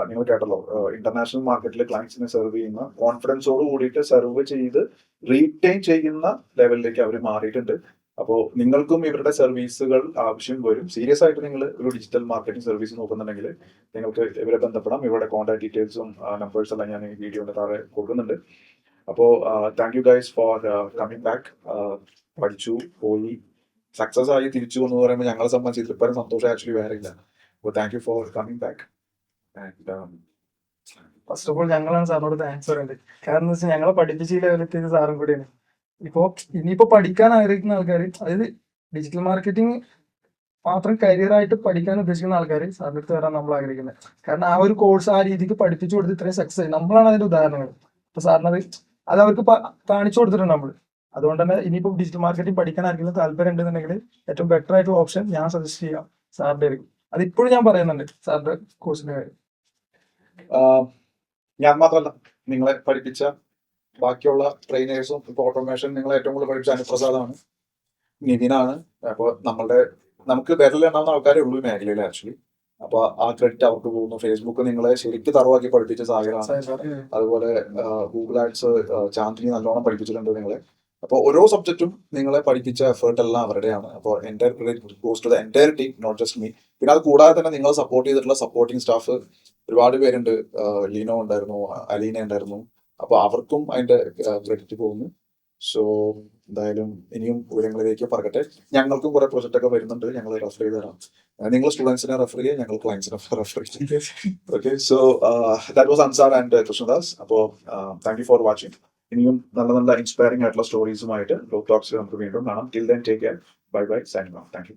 നിങ്ങൾ കേട്ടല്ലോ ഇന്റർനാഷണൽ മാർക്കറ്റിൽ ക്ലയൻസിനെ സെർവ് ചെയ്യുന്ന കോൺഫിഡൻസോട് കൂടിയിട്ട് സെർവ് ചെയ്ത് റീറ്റെയിൻ ചെയ്യുന്ന ലെവലിലേക്ക് അവർ മാറിയിട്ടുണ്ട്. അപ്പോൾ നിങ്ങൾക്കും ഇവരുടെ സർവീസുകൾ ആവശ്യം വരും. സീരിയസ് ആയിട്ട് നിങ്ങൾ ഒരു ഡിജിറ്റൽ മാർക്കറ്റിംഗ് സർവീസ് നോക്കുന്നുണ്ടെങ്കിൽ നിങ്ങൾക്ക് ഇവരെ ബന്ധപ്പെടാം. ഇവരുടെ കോൺടാക്ട് ഡീറ്റെയിൽസും നമ്പേഴ്സ് എല്ലാം ഞാൻ ഈ വീഡിയോയുടെ താഴെ കൊടുക്കുന്നുണ്ട്. അപ്പോൾ thank you guys for coming back പഠിച്ചു പോയി. സക്സസ് ആയി തിരിച്ചു എന്ന് പറയുമ്പോൾ ഞങ്ങളെ സംബന്ധിച്ച് ഇതിലിപ്പം സന്തോഷം ആക്ച്വലി വേറെ ഇല്ല. അപ്പോൾ thank you for coming back first of all ഞങ്ങളാണ് സാറിനോട് താങ്ക്സ് പറയേണ്ടത് കാരണം എന്താ വെച്ചാൽ ഞങ്ങളെ പഠിപ്പിച്ച ഈ ലെവലെത്തിയത് സാറും കൂടിയാണ്. ഇപ്പോൾ ഇനിയിപ്പോ പഠിക്കാൻ ആഗ്രഹിക്കുന്ന ആൾക്കാർ അതായത് ഡിജിറ്റൽ മാർക്കറ്റിംഗ് മാത്രം കരിയർ ആയിട്ട് പഠിക്കാൻ ഉദ്ദേശിക്കുന്ന ആൾക്കാർ സാറിന്റെ അടുത്ത് വരാൻ നമ്മൾ ആഗ്രഹിക്കുന്നത് കാരണം ആ ഒരു കോഴ്സ് ആ രീതിക്ക് പഠിപ്പിച്ചു കൊടുത്ത് ഇത്രയും സക്സസ് ആയി. നമ്മളാണ് അതിന്റെ ഉദാഹരണങ്ങൾ. അപ്പോൾ സാറിനത് അത് അവർക്ക് കാണിച്ചു കൊടുത്തിട്ടുണ്ട് നമ്മൾ അതുകൊണ്ട് തന്നെ ഇനിയിപ്പോ ഡിജിറ്റൽ മാർക്കറ്റിംഗ് പഠിക്കാൻ ആർക്കെങ്കിലും താല്പര്യം ഉണ്ടെന്നുണ്ടെങ്കിൽ ഏറ്റവും ബെറ്റർ ആയിട്ടുള്ള ഓപ്ഷൻ ഞാൻ സജസ്റ്റ് ചെയ്യാം സാറിന്റെ ആയിരിക്കും അത് ഇപ്പോഴും ഞാൻ പറയുന്നുണ്ട് സാറിന്റെ കോഴ്സിന്റെ കാര്യം. ഞാൻ മാത്രമല്ല നിങ്ങളെ പഠിപ്പിച്ച ബാക്കിയുള്ള ട്രെയിനേഴ്സും ഇപ്പൊ ഓട്ടോമേഷൻ നിങ്ങളെ ഏറ്റവും കൂടുതൽ പഠിപ്പിച്ച അനുപ്രസാദാണ് നിതിനാണ്. അപ്പോൾ നമ്മളുടെ നമുക്ക് വിരലെണ്ണാവുന്ന ആൾക്കാരെ ഉള്ളൂ മേഖലയിൽ ആക്ച്വലി അപ്പൊ ആ ക്രെഡിറ്റ് അവർക്ക് പോകുന്നു. ഫേസ്ബുക്ക് നിങ്ങളെ ശരിക്കും തറവാക്കി പഠിപ്പിച്ച സാഹചര്യമാണ്. അതുപോലെ ഗൂഗിൾ ആഡ്സ് ചാന്തിനി നല്ലോണം പഠിപ്പിച്ചിട്ടുണ്ട് നിങ്ങളെ. അപ്പോൾ ഓരോ സബ്ജക്റ്റും നിങ്ങളെ പഠിപ്പിച്ച എഫേർട്ട് എല്ലാം അവരുടെയാണ്. അപ്പോൾ എന്റെ credit goes to the entire team not just me പിന്നെ അത് കൂടാതെ തന്നെ നിങ്ങൾ സപ്പോർട്ട് ചെയ്തിട്ടുള്ള സപ്പോർട്ടിംഗ് സ്റ്റാഫ് ഒരുപാട് പേരുണ്ട്. ലീനോ ഉണ്ടായിരുന്നു അലീന ഉണ്ടായിരുന്നു. അപ്പോൾ അവർക്കും അതിന്റെ ക്രെഡിറ്റ് പോകുന്നു. സോ എന്തായാലും ഇനിയും ഉയരങ്ങളിലേക്ക് പറക്കട്ടെ. ഞങ്ങൾക്കും കുറെ പ്രൊജക്റ്റ് ഒക്കെ വരുന്നുണ്ട്. ഞങ്ങൾ റെഫർ ചെയ്ത് തരാം. നിങ്ങൾ സ്റ്റുഡൻസിനെ റെഫർ ചെയ്യുക ഞങ്ങൾ ക്ലയൻസിനെ റെഫർ ചെയ്യും okay so that was Ansar and Krishnadas അപ്പോൾ താങ്ക് യു ഫോർ വാച്ചിങ് ഇനിയും നല്ല നല്ല ഇൻസ്പയറിംഗ് ആയിട്ടുള്ള സ്റ്റോറീസുമായിട്ട് ലോ ടോക്സ് നമുക്ക് വീണ്ടും കാണാം. Till then take care bye bye signing thank you